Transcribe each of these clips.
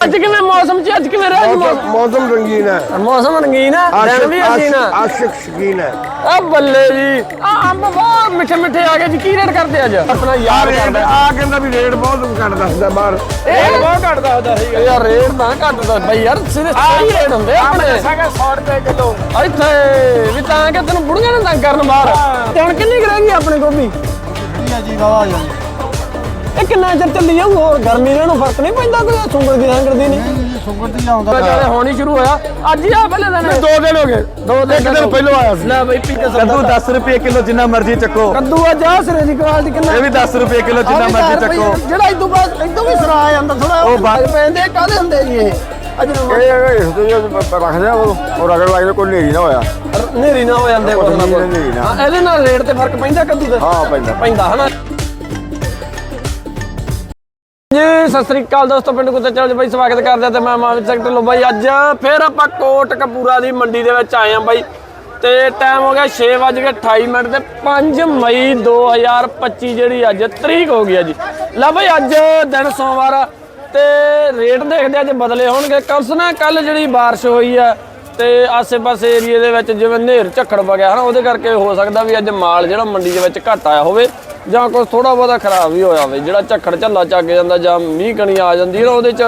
ਅੱਜ ਕਿਵੇਂ ਮੌਸਮ ਚ ਅੱਜ ਕਿਵੇਂ ਰਿਹਾ ਮੌਸਮ ਮੌਸਮ? ਰੰਗੀਨ ਹੈ। ਮੌਸਮ ਰੰਗੀਨ ਆ ਦਿਨ ਵੀ ਆਸ਼ਿਕ ਹਸੀਨ ਆ ਆਸ਼ਿਕ ਸ਼ਕੀਨ ਹੈ। ਆ ਬੱਲੇ ਜੀ। ਆ ਅੰਬ ਬਹੁਤ ਮਿੱਠੇ ਮਿੱਠੇ ਆ ਗਏ ਜੀ ਕੀ ਰੇਟ ਕਰਦੇ ਅੱਜ? ਆਪਣਾ ਯਾਰ ਰੇਟ ਕਰਦਾ। ਆ ਕਹਿੰਦਾ ਵੀ ਰੇਟ ਬਹੁਤ ਘੱਟ ਦੱਸਦਾ ਬਾਹਰ। ਇਹ ਬਹੁਤ ਘਟਦਾ ਹੁੰਦਾ ਸੀ ਯਾਰ ਰੇਟ ਤਾਂ ਘੱਟ ਦਾ ਬਈ ਯਾਰ ਸਿਰੇ ਸਹੀ ਰੇਟ ਹੁੰਦੇ ਆ ਆਪਣੇ। ਸਾਗਾ 100 ਰੁਪਏ ਕਿਲੋ। ਇੱਥੇ ਵੀ ਤਾਂ ਕਿ ਤੈਨੂੰ ਬੁੜੀਆਂ ਨੇ ਤੰਗ ਕਰਨ ਬਾਹਰ। ਤੇ ਹੁਣ ਕਿੰਨੀ ਕੁ ਰਹਿ ਗਈ ਆਪਣੇ ਗੋਭੀ? ਜੀ ਵਾਵਾ ਜੀ ਇਹ ਕਿੰਨਾ ਚਿਰ ਚੱਲੀ ਜਾਊ? ਹੋਰ ਗਰਮੀ ਨਾਲ ਨੂੰ ਫ਼ਰਕ ਨਹੀਂ ਪੈਂਦਾ ਕੋਈ ਸੁੰਗੜ ਦੀ ਹੰਗੜਦੀ ਨਹੀਂ। ਸ਼ੂਗਰ ਤੇ ਆਉਂਦਾ ਚਾਲੇ ਹੋਣੀ ਸ਼ੁਰੂ ਹੋਇਆ। ਅੱਜ ਹੀ ਆ ਪਹਿਲੇ ਦਿਨ। ਦੋ ਦਿਨ ਹੋ ਗਏ। ਦੋ ਦਿਨ ਇੱਕ ਦਿਨ ਪਹਿਲਾਂ ਆਇਆ ਸੀ। ਲੈ ਬਈ ਪੀਕੇ ਕੱਦੂ 10 ਰੁਪਏ ਕਿਲੋ ਜਿੰਨਾ ਮਰਜ਼ੀ ਚੱਕੋ। ਕੱਦੂ ਆ ਜਾ ਸਿਰੇ ਦੀ ਕੁਆਲਿਟੀ ਕਿੰਨਾ। ਇਹ ਵੀ 10 ਰੁਪਏ ਕਿਲੋ ਜਿੰਨਾ ਮਰਜ਼ੀ ਚੱਕੋ। ਜਿਹੜਾ ਇਦੋਂ ਬਾਅਦ ਇਦੋਂ ਵੀ ਸਰਾ ਆ ਜਾਂਦਾ ਥੋੜਾ ਉਹ ਬਾਅਦ- ਪੈਂਦੇ ਕਾਦੇ ਹੁੰਦੇ ਜੀ ਇਹ? ਅੱਜ ਰੱਖਦੇ ਆ ਉਹ। ਰਗੜ ਵਾਲੇ ਕੋਈ ਨੇਰੀ ਨਾ ਹੋਇਆ। ਨੇਰੀ ਨਾ ਹੋ ਜਾਂਦੇ ਕੋਲ ਨਾ ਇਹਦੇ ਨਾਲ ਰੇਟ ਤੇ ਫ਼ਰਕ ਪੈਂਦਾ ਕੱਦੂ ਦਾ? ਹਾਂ ਪੈਂਦਾ। ਪੈਂਦਾ ਹਨਾ? ਸਤਿ ਸ੍ਰੀ ਅਕਾਲ ਦੋਸਤੋ, ਪਿੰਡ ਕੁੱਤੇ ਚਲ ਬਾਈ ਸਵਾਗਤ ਕਰਦੇ ਆ ਤੇ ਮੈਂ ਮਾਨਵ ਸੈਕਟਰ ਲੋ ਬਾਈ। ਅੱਜ ਫੇਰ ਆਪਾਂ ਕੋਟ ਕਪੂਰਾ ਦੀ ਮੰਡੀ ਦੇ ਵਿੱਚ ਆਏ ਆ ਬਾਈ। ਤੇ ਟਾਈਮ ਹੋ ਗਿਆ 6:28 ਮਿੰਟ ਤੇ 5 ਮਈ 2025 ਜਿਹੜੀ ਅੱਜ ਤਰੀਕ ਹੋ ਗਈ ਆ ਜੀ। ਲੈ ਬਾਈ, ਅੱਜ ਦਿਨ ਸੋਮਵਾਰ ਤੇ ਰੇਟ ਦੇਖਦੇ ਅੱਜ ਬਦਲੇ ਹੋਣਗੇ। ਕੱਲ ਨਾ ਕੱਲ ਜਿਹੜੀ ਬਾਰਿਸ਼ ਹੋਈ ਆ ਤੇ ਆਸੇ-ਪਾਸੇ ਏਰੀਏ ਦੇ ਵਿੱਚ ਜਿਵੇਂ ਨੇਰ ਝੱਖੜ ਵਗਿਆ, ਹਨਾ, ਉਹਦੇ ਕਰਕੇ ਹੋ ਸਕਦਾ ਵੀ ਅੱਜ ਮਾਲ ਜਿਹੜਾ ਮੰਡੀ ਦੇ ਵਿੱਚ ਘਟ ਆਇਆ ਹੋਵੇ। ਜਾਂ ਕੁਝ ਥੋੜਾ ਬਹੁਤਾ ਖਰਾਬ ਵੀ ਹੋਇਆ ਹੋਵੇ ਜਿਹੜਾ ਝੱਖੜ ਝੱਲਾ ਚੱਕ ਜਾਂਦਾ ਜਾਂ ਮੀਂਹ ਕਣੀ ਆ ਜਾਂਦੀ ਨਾ, ਉਹਦੇ 'ਚ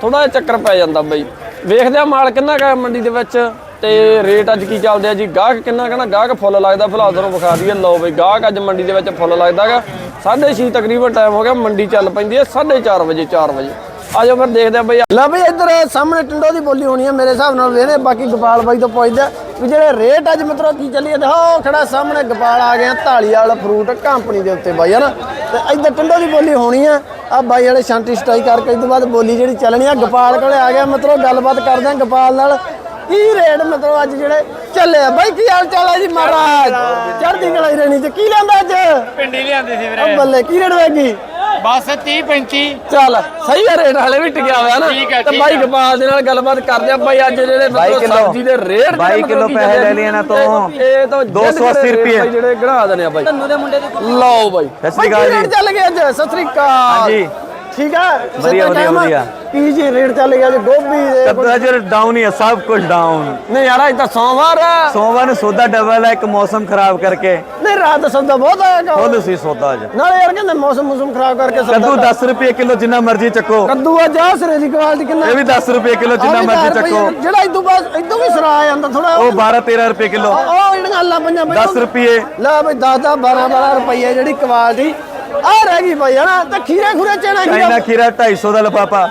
ਥੋੜਾ ਜਿਹਾ ਚੱਕਰ ਪੈ ਜਾਂਦਾ ਬਈ। ਵੇਖਦੇ ਆ ਮਾਲ ਕਿੰਨਾ ਕਾ ਮੰਡੀ ਦੇ ਵਿੱਚ ਤੇ ਰੇਟ ਅੱਜ ਕੀ ਚੱਲਦੇ ਆ ਜੀ? ਗਾਹਕ ਕਿੰਨਾ ਕਹਿੰਦਾ ਗਾਹਕ ਫੁੱਲ ਲੱਗਦਾ, ਫਿਲਹਾਲ ਤੁਹਾਨੂੰ ਵਿਖਾ ਦਈਏ। ਲਓ ਬਈ, ਗਾਹਕ ਅੱਜ ਮੰਡੀ ਦੇ ਵਿੱਚ ਫੁੱਲ ਲੱਗਦਾਗਾ। 6:30 ਤਕਰੀਬਨ ਟਾਈਮ ਹੋ ਗਿਆ, ਮੰਡੀ ਚੱਲ ਪੈਂਦੀ ਹੈ 4:30 ਵਜੇ 4 ਵਜੇ। ਆਜੋ ਫਿਰ ਦੇਖਦੇ ਆ ਬਈ ਲੈ ਬਈ ਇੱਧਰ ਸਾਹਮਣੇ ਟਿੰਡੋ ਦੀ ਬੋਲੀ ਹੋਣੀ ਹੈ ਮੇਰੇ ਹਿਸਾਬ ਨਾਲ ਵੇਨੇ ਬਾਕੀ ਗੋਪਾਲ ਬਾਈ ਤੋਂ ਪੁੱਛਦੇ ਵੀ ਜਿਹੜੇ ਰੇਟ ਅੱਜ ਮਤਲਬ ਕੀ ਚੱਲੀ ਹੋ ਖੜਾ ਸਾਹਮਣੇ ਗੋਪਾਲ ਆ ਗਿਆ ਢਾਲੀ ਵਾਲਾ ਫਰੂਟ ਕੰਪਨੀ ਦੇ ਉੱਤੇ ਬਾਈ ਹਨਾ? ਤੇ ਇੱਧਰ ਟਿੰਡੋ ਦੀ ਬੋਲੀ ਹੋਣੀ ਆ। ਆ ਬਾਈ ਵਾਲੇ ਸ਼ਾਂਤੀ ਸਟਾਈ ਕਰਕੇ ਇਸ ਤੋਂ ਬਾਅਦ ਬੋਲੀ ਜਿਹੜੀ ਚੱਲਣੀ ਆ ਗੋਪਾਲ ਕੋਲੇ ਆ ਗਿਆ ਮਤਲਬ ਗੱਲਬਾਤ ਕਰਦੇ ਆ ਗੋਪਾਲ ਨਾਲ। ਕੀ ਰੇਟ ਮਤਲਬ ਅੱਜ ਜਿਹੜੇ ਚੱਲੇ ਆ? ਬਾਈ ਕੀ ਹਾਲ ਚਾਲ ਹੈ ਜੀ ਮਹਾਰਾਜ? ਚੜ੍ਹਦੀ ਕਲਾ ਹੀ ਰਹਿਣੀ ਤੇ ਕੀ ਲੈਂਦਾ ਅੱਜ? ਪਿੰਡੀ ਲਿਆਂਦੀ ਸੀ ਉਹ ਬੱਲੇ ਕੀ ਰੇਟ ਵੇਗੀ ਬਸ 30 35 ਚੱਲ ਸਹੀ ਹੈ ਰੇਟ ਹਲੇ ਵੀ ਟਿਕਿਆ ਹੋਇਆ ਨਾ ਠੀਕ ਹੈ, ਤੇ ਠੀਕ ਬਾਈ ਹੈ। ਗੋਪਾਲ ਦੇ ਨਾਲ ਗੱਲਬਾਤ ਕਰਦੇ ਆ ਬਾਈ ਅੱਜ ਜਿਹੜੇ ਬਾਈ ਮਤਲਬ ਕਿੱਲੋ। ਸਬਜ਼ੀ ਦੇ ਰੇਟ ਬਾਈ ਕਿੱਲੋ ਪੈਸੇ ਲੈ ਲਏ ਇਹਨਾਂ ਤੋਂ। ਇਹ ਤਾਂ 280 ਰੁਪਏ। ਬਾਈ ਜਿਹੜੇ ਗਣਾ ਦਨੇ ਆ ਬਾਈ ਤੰਨੂ ਦੇ ਮੁੰਡੇ ਦੇ ਲਓ ਬਾਈ ਸਤਿ ਸ਼੍ਰੀ ਅਕਾਲ ਬਾਈ ਕੀ ਜੀ। ਰੇਟ ਚੱਲ ਗਿਆ ਅੱਜ ਸਤਿ ਸ੍ਰੀ ਅਕਾਲ ਹਾਂਜੀ। ਠੀਕ ਆ? ਵਧੀਆ, ਵਧੀਆ, ਵਧੀਆ। ਕੀ ਜੀ ਰੇਟ ਚੱਲ ਗਿਆ ਜੀ ਗੋਭੀ ਦੇ ਕੱਦੂ ਅੱਜ ਡਾਊਨ ਹੀ ਹੈ ਸਭ ਕੁਝ ਡਾਊਨ ਨਹੀਂ ਯਾਰ ਅੱਜ ਤਾਂ ਸੋਮਵਾਰ ਆ। ਸੋਮਵਾਰ ਨੂੰ ਸੌਦਾ ਡਬਲ ਹੈ ਇੱਕ ਮੌਸਮ ਖਰਾਬ ਕਰਕੇ। ਨਹੀਂ ਰਾਤ ਦਾ ਸੌਦਾ ਬਹੁਤ ਆਇਆ ਖੁੱਲ ਸੀ ਸੌਦਾ ਅੱਜ। ਨਾਲੇ ਯਾਰ ਕਹਿੰਦੇ ਮੌਸਮ ਮੌਸਮ ਖਰਾਬ ਕਰਕੇ ਸੌਦਾ ਕੱਦੂ 10 ਰੁਪਏ ਕਿਲੋ ਜਿੰਨਾ ਮਰਜ਼ੀ ਚੱਕੋ। ਕੱਦੂ ਆ ਜਾ ਸਿਰੇ ਦੀ ਕੁਆਲਿਟੀ ਕਿੰਨਾ ਇਹ ਵੀ 10 ਰੁਪਏ ਕਿਲੋ ਜਿੰਨਾ ਮਰਜ਼ੀ ਚੱਕੋ। ਜਿਹੜਾ ਇਦੋਂ ਬਾਅਦ ਇਦੋਂ ਵੀ ਸਰਾ ਆ ਜਾਂਦਾ ਥੋੜਾ ਉਹ 12 13 ਰੁਪਏ ਕਿਲੋ। ਉਹ ਜਿਹੜੀਆਂ ਅੱਲਾ ਪੰਜਾਂ ਬਈ 10 ਰੁਪਏ। ਲੈ ਬਈ 10 10 12 12 ਰੁਪਏ ਜਿਹੜੀ ਕੁਆਲਿਟੀ ਆ ਰਹਿ ਗਈ ਬਈ ਹਨਾ? ਤੇ ਖੀਰੇ ਖੁਰੇ ਚਣਾ ਚਾਈਨਾ ਖੀਰਾ ਖੀਰਾ 250 ਦਾ ਲਫਾਫਾ।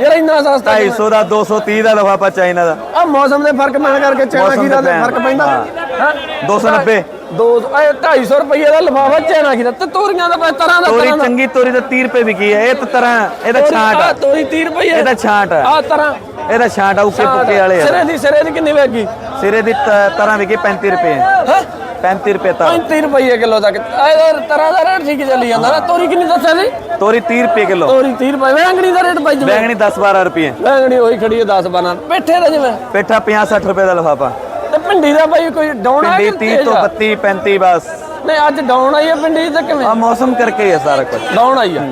ਯਾਰ ਇੰਨਾ ਸਸਤਾ 250 ਦਾ 230 ਦਾ ਲਫਾਫਾ ਚਾਈਨਾ ਦਾ। ਆ ਮੌਸਮ ਦੇ ਫ਼ਰਕ ਪੈਣ ਕਰਕੇ ਚਣਾ ਖੀਰਾ ਦੇ ਫ਼ਰਕ ਪੈਂਦਾ। ਹਾਂ। ਹੈਂ? 290 ਦੋ ਇਹ 250 ਰੁਪਏ ਦਾ ਲਫਾਫਾ ਚਣਾ ਖੀਰਾ। ਤੇ ਤੋਰੀਆਂ ਦਾ ਪੈ ਤਰ੍ਹਾਂ ਦਾ ਤੋਰੀ ਚੰਗੀ ਤੋਰੀ ਤਾਂ 30 ਰੁਪਏ ਵਿਕੀ ਹੈ। ਇਹ ਤਾਂ ਤਰ੍ਹਾਂ ਇਹਦਾ ਤੋਰੀ- ਛਾਂਟ ਆ। ਤੋਰੀ 30 ਰੁਪਏ ਇਹਦਾ ਛਾਂਟ ਆ। ਆ ਤਰ੍ਹਾਂ। ਇਹਦਾ ਛਾਂਟ ਆ ਉੱਕੇ ਪੁੱਕੇ ਵਾਲੇ ਸਿਰੇ ਦੀ ਸਿਰੇ ਦੀ ਕਿੰਨੀ ਵੇਗੀ ਸਿਰੇ ਦੀ ਤ- ਤਰ੍ਹਾਂ ਵਿਕੀ 35 ਰੁਪਏ। ਹੈ। 35 ਰੁਪਏ ਤਾਂ। 35 ਰੁਪਏ ਕਿਲੋ ਤੱਕ। ਇਹ ਤਰ੍ਹਾਂ ਦਾ ਰੇਟ ਠੀਕ ਚੱਲੀ ਜਾਂਦਾ ਨਾ। ਤੋਰੀ ਕਿੰਨੀ ਦੱਸਿਆ ਸੀ? ਤੋਰੀ 30 ਰੁਪਏ ਕਿਲੋ। ਤੋਰੀ 30 ਰੁਪਏ। ਵੈਂਗਣੀ ਦਾ ਰੇਟ ਪਾਈ ਜਿਵੇਂ। ਬੈਂਗਣੀ 10 12 ਰੁਪਏ। ਵੈਂਗਣੀ ਹੋਈ ਖੜੀ ਹੈ 10 12 ਪੇਠੇ ਦਾ ਜਿਵੇਂ। ਪੇਠਾ 50 60 ਰੁਪਏ ਦਾ ਲਫਾਫਾ। ਤੇ ਭਿੰਡੀ ਦਾ ਭਾਈ ਕੋਈ ਡਾਊਨ ਆ ਕਿ 30 ਤੋਂ 32 35 ਬਸ। ਨਹੀਂ ਅੱਜ ਡਾਊਨ ਆਈ ਹੈ ਭਿੰਡੀ ਤੇ ਕਿਵੇਂ? ਆ ਮੌਸਮ ਕਰਕੇ ਹੀ ਹੈ ਸਾਰਾ ਕੁਝ ਡਾਊਨ ਆਈ ਆ।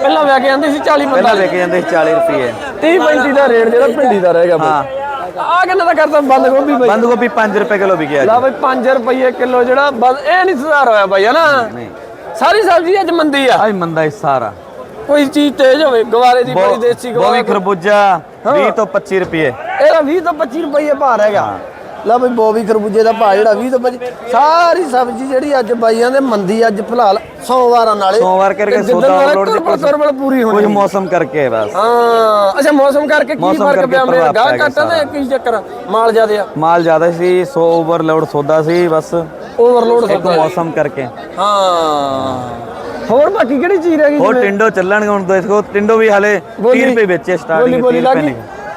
ਪਹਿਲਾਂ ਵੇ ਕੇ ਜਾਂਦੀ ਸੀ 40 ਪਹਿਲਾਂ 45 ਵੇਖ ਜਾਂਦੇ ਸੀ 40 ਰੁਪਏ। 30 35 ਦਾ ਰੇਟ ਜਿਹੜਾ ਭਿੰਡੀ ਦਾ ਰਹੇਗਾ ਹਾਂ। ਆ ਕਿੰਨਾ ਦਾ ਕਰਦਾ? ਬੰਦ ਗੋਭੀ ਭਾਈ ਬੰਦ ਗੋਭੀ 5 ਰੁਪਏ ਕਿਲੋ ਵਿਕਿਆ ਲਾ ਭਾਈ 5 ਰੁਪਏ ਕਿਲੋ ਜਿਹੜਾ ਬੰਦ ਇਹ ਨਹੀਂ ਸੁਧਾਰ ਹੋਇਆ ਭਾਈ ਹਨਾ? ਸਾਰੀ ਸਬਜ਼ੀ ਅੱਜ ਮੰਦੀ ਆ। ਆਈ ਮੰਦਾ ਹੀ ਸਾਰਾ। ਕੋਈ ਚੀਜ਼ ਤੇਜ਼ ਹੋਵੇ ਗਵਾਰੇ ਦੀ ਬੜੀ ਦੇਸੀ ਗਵਾਰਾ ਖਰਬੂਜਾ 20 ਤੋਂ 25 ਰੁਪਏ। ਇਹਦਾ 20 ਤੋਂ 25 ਰੁਪਏ ਭਾਅ ਹੈਗਾ ਲੈ ਬਈ ਬੋਬੀ ਖਰਬੂਜੇ ਦਾ ਭਾਅ ਜਿਹੜਾ 20 ਤੋਂ 25 ਸਾਰੀ ਸਬਜ਼ੀ ਜਿਹੜੀ ਅੱਜ ਬਾਈਆਂ ਦੇ ਮੰਦੀ ਅੱਜ ਫਿਲਹਾਲ ਸੋਮਵਾਰਾਂ ਨਾਲੇ। ਸੋਮਵਾਰ ਕਰਕੇ ਸੌਦਾ ਲੋੜ ਦੀ ਕੁਰਬਲ ਪੂਰੀ ਕੁਝ ਹੋਣੀ ਮੌਸਮ ਕਰਕੇ ਬਸ। ਹਾਂ ਅੱਛਾ ਮੌਸਮ ਕਰਕੇ ਕੀ ਫ਼ਰਕ ਪਿਆ ਮੇਰੇ? ਗਾਹ ਤੇ ਸਾਰਾ। ਕੀ ਚੱਕਰ? ਮਾਲ ਜ਼ਿਆਦੇ ਆ। ਮਾਲ ਜ਼ਿਆਦਾ ਸੀ 100 ਓਵਰਲੋਡ ਸੌਦਾ ਸੀ ਬਸ। ਓਵਰਲੋਡ ਇੱਕ ਮੌਸਮ ਕਰਕੇ। ਹਾਂ। ਹੋਰ ਬਾਕੀ ਕਿਹੜੀ ਚੀਜ਼ ਰਹਿ ਗਈ ਹੋਰ? ਟਿੰਡੋ ਚੱਲਣਗੇ ਹੁਣ ਦੇਖੋ ਟਿੰਡੋ ਵੀ ਹਲੇ 30 ਬੋਲੀ- ਰੁਪਏ ਵੇਚੇ ਸਟਾਰਟਿੰਗ ਬੋਲੀ 30 ਲੱਗ ਰੁਪਏ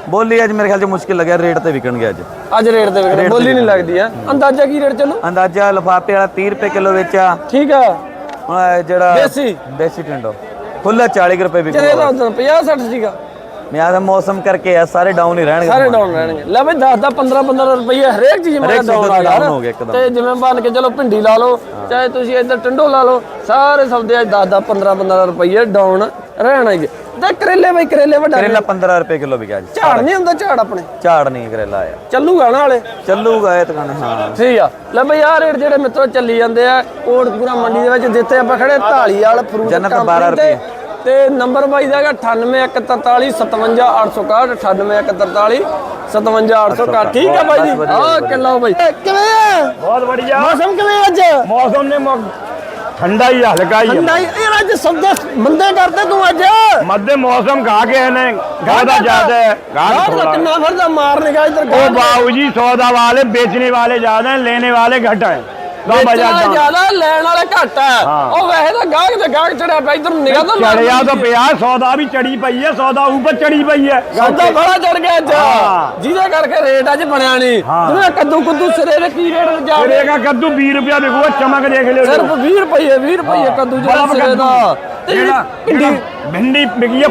ਬੋਲੀ ਅੱਜ ਮੇਰੇ ਖਿਆਲ ਚ ਮੁਸ਼ਕਿਲ ਲੱਗਿਆ ਰੇਟ ਤੇ ਵਿਕਣਗੇ ਅੱਜ। ਅੱਜ ਰੇਟ ਦੇ ਵਿਕਦੇ ਬੋਲੀ ਤੇ ਨਹੀਂ ਲੱਗਦੀ ਆ। ਅੰਦਾਜ਼ਾ ਕੀ ਰੇਟ ਚੱਲੂ? ਅੰਦਾਜ਼ਾ ਲਫਾਫੇ ਵਾਲਾ 30 ਰੁਪਏ ਕਿਲੋ ਵੇਚਿਆ। ਠੀਕ ਆ। ਹੁਣ ਇਹ ਜਿਹੜਾ ਦੇਸੀ? ਦੇਸੀ ਟਿੰਡੋ। ਖੁੱਲਾ 40 ਕੁ ਰੁਪਏ ਚਲੇ ਤਾਂ ਵਿਕੂਗਾ ਉਦੋਂ 50 60 ਸੀਗਾ। ਮੈਂ ਆਦਾ ਮੌਸਮ ਕਰਕੇ ਆ ਸਾਰੇ ਡਾਊਨ ਹੀ ਰਹਿਣਗੇ ਸਾਰੇ ਡਾਊਨ ਰਹਿਣਗੇ। ਲੈ ਬਈ 10 10 15 15 ਰੁਪਏ ਹਰੇਕ ਚੀਜ਼ ਮੇਰਾ ਡਾਊਨ ਦਾ ਆ ਗਿਆ ਹੋ ਗਿਆ ਇੱਕਦਮ। ਤੇ ਜਿਵੇਂ ਬਣ ਕੇ ਚਲੋ ਭਿੰਡੀ ਲਾ ਲਓ ਚਾਹੇ ਤੁਸੀਂ ਇੱਧਰ ਟੰਡੋ ਲਾ ਲਓ ਸਾਰੇ ਸੌਦੇ ਅੱਜ 10 10 15 15 ਰੁਪਏ ਡਾਊਨ ਰਹਿਣਾ ਹੀ ਤੇ ਕਰੇਲੇ ਬਈ ਕਰੇਲੇ ਵੱਡਾ ਕਰੇਲਾ 15 ਰੁਪਏ ਕਿਲੋ ਵਿਕਿਆ ਜੀ। ਝਾੜ ਨਹੀਂ ਹੁੰਦਾ ਝਾੜ ਆਪਣੇ? ਝਾੜ ਨਹੀਂ ਕਰੇਲਾ ਆਇਆ। ਚੱਲੂਗਾ ਨਾ ਵਾਲੇ ਚੱਲੂਗਾ ਇਹ ਦੁਕਾਨ ਹਾਂ। ਠੀਕ ਆ। ਲੈ ਬਈ ਆਹ ਰੇਟ ਜਿਹੜੇ ਮਿੱਤਰੋ ਚੱਲੀ ਜਾਂਦੇ ਆ ਕੋਟਪੂਰਾ ਮੰਡੀ ਦੇ ਵਿੱਚ ਜਿੱਥੇ ਆਪਾਂ ਖੜੇ ਢਾਲੀ ਵਾਲ ਫਰੂਟ ਜੰਨਤ ਕੰਪਨੀ 12 ਤੇ- ਰੁਪਏ। ਤੇ ਨੰਬਰ ਬਾਈ ਦਾ ਹੈਗਾ 98143 57861 98143 57861 ਠੀਕ ਆ ਬਾਈ ਜੀ। ਆ ਕਿਲੋ ਬਾਈ ਕਿਵੇਂ ਆ ਬਹੁਤ ਵਧੀਆ। ਮੌਸਮ ਕਿਵੇਂ ਅੱਜ? ਮੌਸਮ ਨੇ ਠੰਡਾ ਹੀ ਆ, ਹਲਕਾ ਹੀ ਆ। ਠੰਡਾ ਹੀ- ਯਾਰ ਅੱਜ ਸੌਦੇ ਮੰਦੇ ਕਰਦੇ ਤੂੰ ਅੱਜ ਮੱਦੇ ਮੌਸਮ ਗਾ ਕੇ ਨੇ ਗਾ ਦਾ ਜ਼ਿਆਦਾ है गा ਗਾਹ ਦਾ थोड़ा ਕਿੰਨਾ ਫਰਦਾ ਮਾਰ ਨਿਕਾ ਇਧਰ ओ बाबूजी सौदा वाले बेचने वाले ज्यादा हैं लेने वाले घट हैं ਲੰਬਾ ਜਾਂਦਾ ਜ਼ਿਆਦਾ ਲੈਣ ਵਾਲਾ ਘੱਟ ਹੈ। ਉਹ ਜਿਹਦੇ ਕਰਕੇ ਰੇਟ ਅੱਜ ਬਣਿਆ ਨਹੀਂ ਜਿਵੇਂ ਕੱਦੂ ਕੁੱਦੂ ਦੇ ਕੱਦੂ 20 ਰੁਪਿਆ ਚਮਕ ਦੇਖ ਭਿੰਡੀ ਭਿੰਡੀ ਵਿਕੀ ਹੈ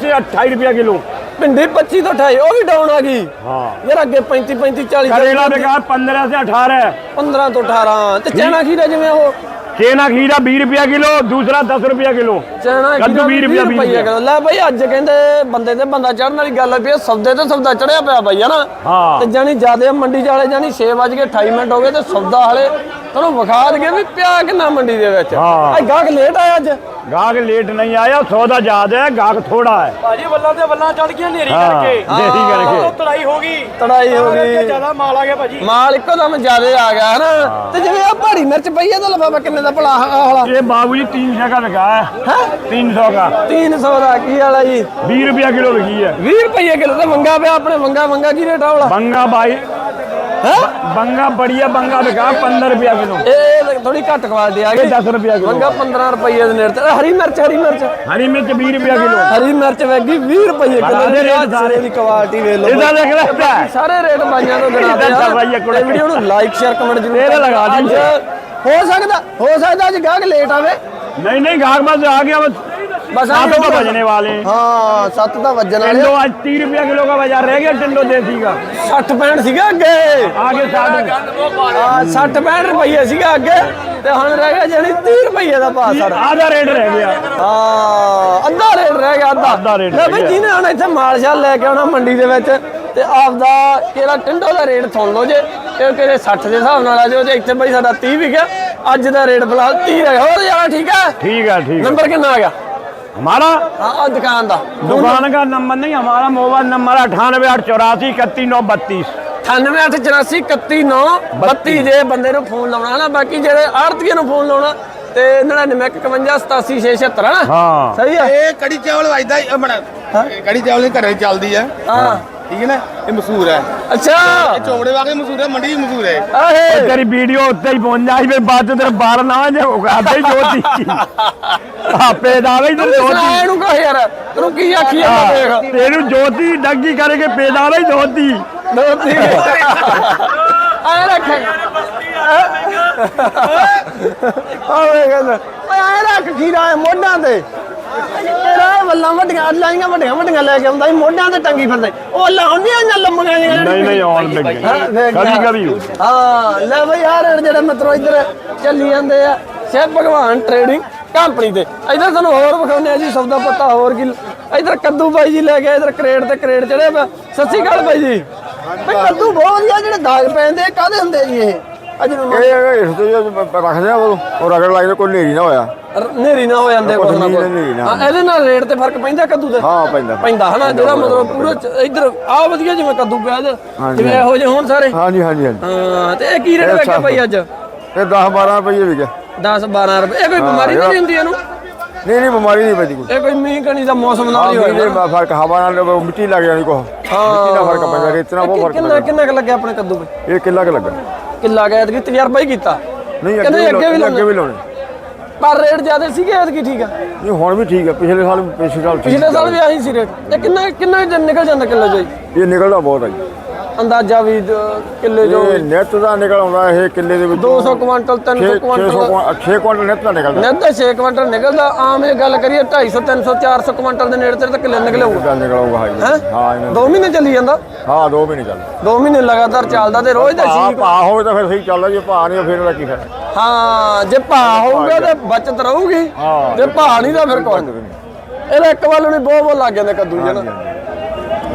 ਸੇ 28 ਰੁਪਿਆ ਕਿਲੋ। ਭਿੰਡੀ 25 ਤੋਂ 28 ਉਹ ਵੀ ਡਾਊਨ ਆ ਗਈ। ਹਾਂ। ਯਾਰ ਅੱਗੇ 35 35 40 ਕਰੇਲਾ ਬੇਕਾਰ 15 ਸੇ 18 15 ਤੋਂ 18 ਤੇ ਚੈਣਾ ਖੀਰਾ ਜਿਵੇਂ ਉਹ? ਚੈਣਾ ਖੀਰਾ 20 ਰੁਪਿਆ ਕਿਲੋ ਦੂਸਰਾ 10 ਰੁਪਿਆ ਕਿਲੋ। ਚੈਣਾ ਖੀਰਾ 20 ਰੁਪਿਆ ਕਿਲੋ। ਲੈ ਬਈ ਅੱਜ ਕਹਿੰਦੇ ਬੰਦੇ ਤੇ ਬੰਦਾ ਚੜਨ ਵਾਲੀ ਗੱਲ ਪਈ ਸੌਦੇ ਤੇ ਸੌਦਾ ਚੜਿਆ ਪਿਆ ਬਈ ਹਨਾ? ਤੇ ਜਾਨੀ ਜ਼ਿਆਦਾ ਮੰਡੀ ਜਾਲੇ ਜਾਨੀ 6 ਵਜੇ 28 ਮਿੰਟ ਹੋ ਗਏ ਤੇ ਸੌਦਾ ਹਲੇ ਤੁਹਾਨੂੰ ਵਿਖਾ ਦਗੇ ਵੀ ਪਿਆ ਕਿੰਨਾ ਮੰਡੀ ਦੇ ਵਿੱਚ। ਹਾਂ। ਗਾਹਕ ਲੇਟ ਆਇਆ ਅੱਜ। गाहक लेट नहीं आया सौदा ज्यादा है गाहक थोड़ा है ਭਾਜੀ ਵੱਲਾਂ ਤੇ ਵੱਲਾਂ ਚੜ ਗਈਆਂ ਨੇਰੀ हाँ ਕਰਕੇ देसी करके ਉਹ ਤੜਾਈ ਹੋ ਗਈ ਤੜਾਈ ਹੋ ਗਈ ਜਿਆਦਾ ਮਾਲ ਆ ਗਿਆ ਭਾਜੀ ਮਾਲ ਇੱਕੋ ਦਮ ਜਿਆਦੇ ਆ ਗਿਆ ਹਨਾ ਤੇ ਜਿਵੇਂ ਆ ਪਹਾੜੀ ਮਿਰਚ ਪਈ ਆ ਤਾਂ ਲਫਾਫਾ ਕਿੰਨੇ ਦਾ ਭਲਾ ਆਹ ਵਾਲਾ ये बाबूजी तीन सौ का बिका है तीन सौ का 300 ਦਾ ਕੀ ਵਾਲਾ ਜੀ बीस रुपया किलो बिकी है 20 ਰੁਪਏ ਕਿਲੋ ਤੇ ਮੰਗਾ ਪਿਆ ਆਪਣੇ ਮੰਗਾ ਮੰਗਾ ਕੀ ਰੇਟ ਆ ਵਾਲਾ बंगा ਬੰਗਾ ਬੜੀਆ ਬੰਗਾ ਵਿਕਾ 15 ਰੁਪਿਆ ਕਿਲੋ। ਇਹ ਥੋੜੀ ਘੱਟ ਕੁਆਲਿਟੀ ਆ ਗਈ 10 ਰੁਪਿਆ ਕਿਲੋ ਬੰਗਾ 15 ਰੁਪਏ ਦੇ ਨੇੜੇ ਤੇ। ਹਰੀ ਮਿਰਚ ਹਰੀ ਮਿਰਚ। ਹਰੀ ਮਿਰਚ 20 ਰੁਪਿਆ ਕਿਲੋ। ਹਰੀ ਮਿਰਚ ਵੈਗੀ 20 ਰੁਪਏ ਕਿਲੋ। ਸਾਰੇ ਦੀ ਕੁਆਲਿਟੀ ਵੇਖ ਲਓ ਇਹਦਾ ਦੇਖ ਲੈ। ਸਾਰੇ ਰੇਟ ਬਾਈਆਂ ਤੋਂ ਗਿਣਾ ਦਿਆ ਵੀਡੀਓ ਨੂੰ ਲਾਈਕ ਸ਼ੇਅਰ ਕਮੈਂਟ ਜ਼ਰੂਰ ਇਹ ਲਗਾ ਦਿਓ। ਹੋ ਸਕਦਾ ਹੋ ਸਕਦਾ ਅੱਜ ਗਾਹਕ ਲੇਟ ਆਵੇ। ਨਹੀਂ ਨਹੀਂ ਗਾਹਕ ਬਸ ਆ ਗਿਆ। ਬਸ बस ਬਸ सात तो बजने वाले हैं ਹਾਂ 7 ਤਾਂ ਵੱਜਣ ਵਾਲੇ टिंडो आज तीस रुपया किलो का बाजार रह गया टिंडो देसी का 60 65 ਸੀਗਾ ਅੱਗੇ आगे साठ ਹਾਂ 60 65 ਰੁਪਏ ਸੀਗਾ ਅੱਗੇ ਤੇ ਹੁਣ ਰਹਿ ਗਿਆ ਜਿਹੜੀ 30 ਰੁਪਏ ਦਾ ਭਾਅ ਸਰ आधा रेट रह गया ਹਾਂ ਅੱਧਾ ਰੇਟ ਰਹਿ ਗਿਆ ਅੱਧਾ ਅੱਧਾ ਰੇਟ ਲੈ ਰਹਿ ਬਈ ਗਿਆ। ਜਿਹਨੇ ਹੁਣ ਇੱਥੇ ਮਾਲ ਸ਼ਾਲ ਲੈ ਕੇ ਆਉਣਾ ਮੰਡੀ ਦੇ ਵਿੱਚ ਤੇ ਆਪਦਾ ਕਿਹੜਾ ਟਿੰਡੋ ਦਾ ਰੇਟ ਸੁਣ ਲਓ ਜੇ ਇਹ ਕਿਹੜੇ 60 ਦੇ ਹਿਸਾਬ ਨਾਲ ਆ ਜਾਓ ਤੇ ਇੱਥੇ ਬਈ ਸਾਡਾ 30 ਵੀ ਗਿਆ ਅੱਜ ਦਾ ਰੇਟ ਫਿਲਹਾਲ 30 ਰਹਿ ਗਿਆ ਹੋਰ ਯਾਰ ਠੀਕ ਹੈ ठीक है ठीक है ਨੰਬਰ ਕਿੰਨਾ ਆ ਗਿਆ हमारा ਹਾਂ ਆ ਦੁਕਾਨ ਦਾ दुकान का नंबर नहीं हमारा मोबाइल नंबर अठानवे आठ चौरासी इकतीस नौ बत्तीस 9884 ਜੇ ਬੰਦੇ ਨੂੰ ਫੋਨ ਲਾਉਣਾ ਨਾ ਬਾਕੀ ਜਿਹੜੇ ਆੜਤੀਏ ਨੂੰ ਫੋਨ ਲਾਉਣਾ ਤੇ 9951878676 ਹੈ ਨਾ ਹਾਂ। ਸਹੀ ਆ ਇਹ ਕੜੀ ਚਾਵਲ ਵੱਜਦਾ ਹੀ ਬੜਾ ਕੜੀ ਚਾਵਲ ਦੀ ਘਰੇ ਚੱਲਦੀ ਹੈ ਹਾਂ ਠੀਕ ਹੈ ਨਾ ਇਹ ਮਸ਼ਹੂਰ ਹੈ ਅੱਛਾ ਇਹ ਚੌਂਬੜੇ ਵਾਗੇ ਮਸ਼ਹੂਰ ਹੈ ਮੰਡੀ ਵੀ ਮਸ਼ਹੂਰ ਹੈ ਆਹੇ ਤੇਰੀ ਵੀਡੀਓ ਉੱਤੇ ਹੀ ਪਹੁੰਚ ਜਾਈ ਫਿਰ ਬਾਅਦ ਚ ਤੇਰੇ ਬਾਲ ਨਾ ਜੇ ਆਦੇ ਹੀ ਜੋਤੀ ਆਪੇ ਦਾਵੇ ਤੂੰ ਜੋਤੀ ਇਹਨੂੰ ਕਹ ਯਾਰ ਤੈਨੂੰ ਕੀ ਆਖੀ ਜਾਂਦਾ ਦੇਖ ਤੈਨੂੰ ਜੋਤੀ ਡੱਗੀ ਕਰਕੇ ਪੇਦਾਵੇ ਜੋਤੀ ਜੋਤੀ ਆਏ ਰੱਖੇ ਆਏ ਗੱਲ ਆਏ ਰੱਖ ਖੀਰਾ ਮੋਢਾਂ ਤੇ ਵੱਡੀਆਂ ਵੱਡੀਆਂ ਵੱਡੀਆਂ ਇੱਧਰ ਚੱਲੀ ਜਾਂਦੇ ਆ। ਸ਼ਿਵ ਭਗਵਾਨ ਟ੍ਰੇਡਿੰਗ ਕੰਪਨੀ ਤੇ। ਇੱਧਰ ਤੁਹਾਨੂੰ ਹੋਰ ਵਿਖਾਉਂਦੇ ਆ ਜੀ ਸੌਦਾ ਪੱਤਾ ਹੋਰ ਕੀ। ਇੱਧਰ ਕੱਦੂ ਬਾਈ ਜੀ ਲੈ ਕੇ ਕਰੇਟ ਤੇ ਕਰੇਟ ਚੜੇ ਸੱਸੀ ਗੱਲ ਭਾਈ ਜੀ। ਕੱਦੂ ਬਹੁਤ ਵਧੀਆ ਜਿਹੜੇ ਦਾਗ ਪੈਂਦੇ ਆ, ਕਾਹਦੇ ਹੁੰਦੇ ਜੀ ਇਹ? ਅੱਜ ਨੂੰ ਇਹ ਇਸ ਤੇ ਰੱਖਦੇ ਆ ਉਹ। ਉਹ ਰਗੜ ਲਾਈਨ ਕੋਈ ਨੇਰੀ ਨਾ ਹੋਇਆ। ਨੇਰੀ ਨਾ ਹੋ ਜਾਂਦੇ ਕੁਛ ਨਾ ਕੁਛ ਨੇਰੀ ਨਾ। ਹਾਂ ਇਹਦੇ ਨਾਲ ਰੇਟ ਤੇ ਫ਼ਰਕ ਪੈਂਦਾ ਕੱਦੂ ਦੇ ਹਾਂ ਪੈਂਦਾ। ਪੈਂਦਾ ਹਨਾ ਜਿਹੜਾ ਮਤਲਬ ਪੂਰਾ ਚ- ਇੱਧਰ ਆ ਵਧੀਆ ਜਿਵੇਂ ਕੱਦੂ ਪਿਆ ਇਹਦੇ। ਜਿਵੇਂ ਇਹੋ ਜਿਹੇ ਹੋਣ ਸਾਰੇ। ਹਾਂਜੀ ਹਾਂਜੀ ਹਾਂਜੀ। ਹਾਂ ਤੇ ਇਹ ਕੀ ਰੇਟ ਲੱਗਿਆ ਬਾਈ ਅੱਜ? ਇਹ 10 12 ਰੁਪਏ ਵਿਕਿਆ। 10 12 ਰੁਪਏ। ਇਹ ਕੋਈ ਬਿਮਾਰੀ ਤਾਂ ਨਹੀਂ ਹੁੰਦੀ ਇਹਨੂੰ? ਨਹੀਂ ਨਹੀਂ ਬਿਮਾਰੀ ਨਹੀਂ ਪੈਂਦੀ ਕੋਈ। ਇਹ ਕੋਈ ਮੀਂਹ ਕਣੀ ਦਾ ਮੌਸਮ ਨਾਲ ਹੀ ਹਾਂ ਹੋਇਆ ਇਹ ਫ਼ਰਕ ਹਵਾ ਨਾਲ ਮਿੱਟੀ ਲੱਗ ਜਾਣੀ ਕੋ ਮਿੱਟੀ ਦਾ ਫ਼ਰਕ ਪੈਂਦਾ ਰੇਤ ਨਾਲ ਬਹੁਤ ਫ਼ਰਕ ਕਿੰਨਾ ਕਿੰਨਾ ਕੁ ਲੱਗਿਆ ਆਪਣੇ ਕੱਦੂ ਵਿੱਚ ਇਹ ਕਿੱਲਾ ਕੁ ਲੱਗਾ। ਕਿੱਲਾ ਗਿਆ ਐਤਕੀ ਤਜਰਬਾ ਹੀ ਕੀਤਾ। ਨਹੀਂ ਕਹਿੰਦੇ ਅੱਗੇ ਵੀ ਲਾਉਣੇ। ਅੱਗੇ ਵੀ ਲਾਉਣੇ। ਪਰ ਰੇਟ ਜ਼ਿਆਦਾ ਸੀਗੇ ਐਤਕੀ ਠੀਕ ਆ। ਨਹੀਂ ਹੁਣ ਵੀ ਠੀਕ ਹੈ ਪਿਛਲੇ ਸਾਲ ਪਿਛਲੇ ਸਾਲ ਠੀਕ ਪਿਛਲੇ ਸਾਲ ਵੀ ਆਹੀ ਸੀ ਰੇਟ ਤੇ ਕਿੰਨਾ ਕਿੰਨਾ ਨਿਕਲ ਜਾਂਦਾ ਕਿਲੋ ਜੋ ਇਹ ਨਿਕਲਦਾ ਬਹੁਤ ਹੈ ਜੀ। ਅੰਦਾਜ਼ਾ ਵੀ ਕਿੱਲੇ ਜੋ ਇਹ ਨੈਟ ਦਾ ਨਿਕਲ ਆਉਂਦਾ ਇਹ ਕਿੱਲੇ ਦੇ ਵਿੱਚ 200 ਕੁਇੰਟਲ 300 ਕੁਇੰਟਲ 6 ਕੁਇੰਟਲ ਨੈਟ ਦਾ ਨਿਕਲਦਾ। ਨਿੱਤ 6 ਕੁਇੰਟਲ ਨਿਕਲਦਾ। ਆਮ ਇਹ ਗੱਲ ਕਰੀਏ 250 300 400 ਕੁਇੰਟਲ ਦੇ ਨੇੜੇ ਤੇੜੇ ਤਾਂ ਕਿੱਲੇ ਨਿਕਲੇ ਹੋਊਗਾ ਦਾ ਨਿਕਲੂਗਾ ਹਾਂ ਹੈ? ਜੀ। ਹਾਂ ਇਹਨਾਂ ਦੋ ਮਹੀਨੇ ਚੱਲੀ ਜਾਂਦਾ? ਹਾਂ ਦੋ ਵੀ ਨਹੀਂ ਚੱਲਦਾ ਦੋ ਮਹੀਨੇ ਲਗਾਤਾਰ ਚੱਲਦਾ ਤੇ ਰੋਜ਼ ਦਾ ਭਾ ਸੀ ਭਾ ਹੋਵੇ ਤਾਂ ਫਿਰ ਸਹੀ ਚੱਲਦਾ ਜੇ ਭਾ ਨਹੀਂ ਫਿਰ ਉਹਦਾ ਕੀ ਫਾਇਦਾ? ਹਾਂ ਜੇ ਭਾ ਹੋਊਗਾ ਤੇ ਬਚਤ ਰਹੂਗੀ। ਹਾਂ। ਜੇ ਭਾ ਨਹੀਂ ਤਾਂ ਫਿਰ ਕੋਈ ਇਹਦਾ ਇੱਕ ਵੱਲ ਨਹੀਂ ਬਹੁਤ ਬਹੁਤ ਲੱਗ ਜਾਂਦੇ ਕੱਦੂ ਜਨ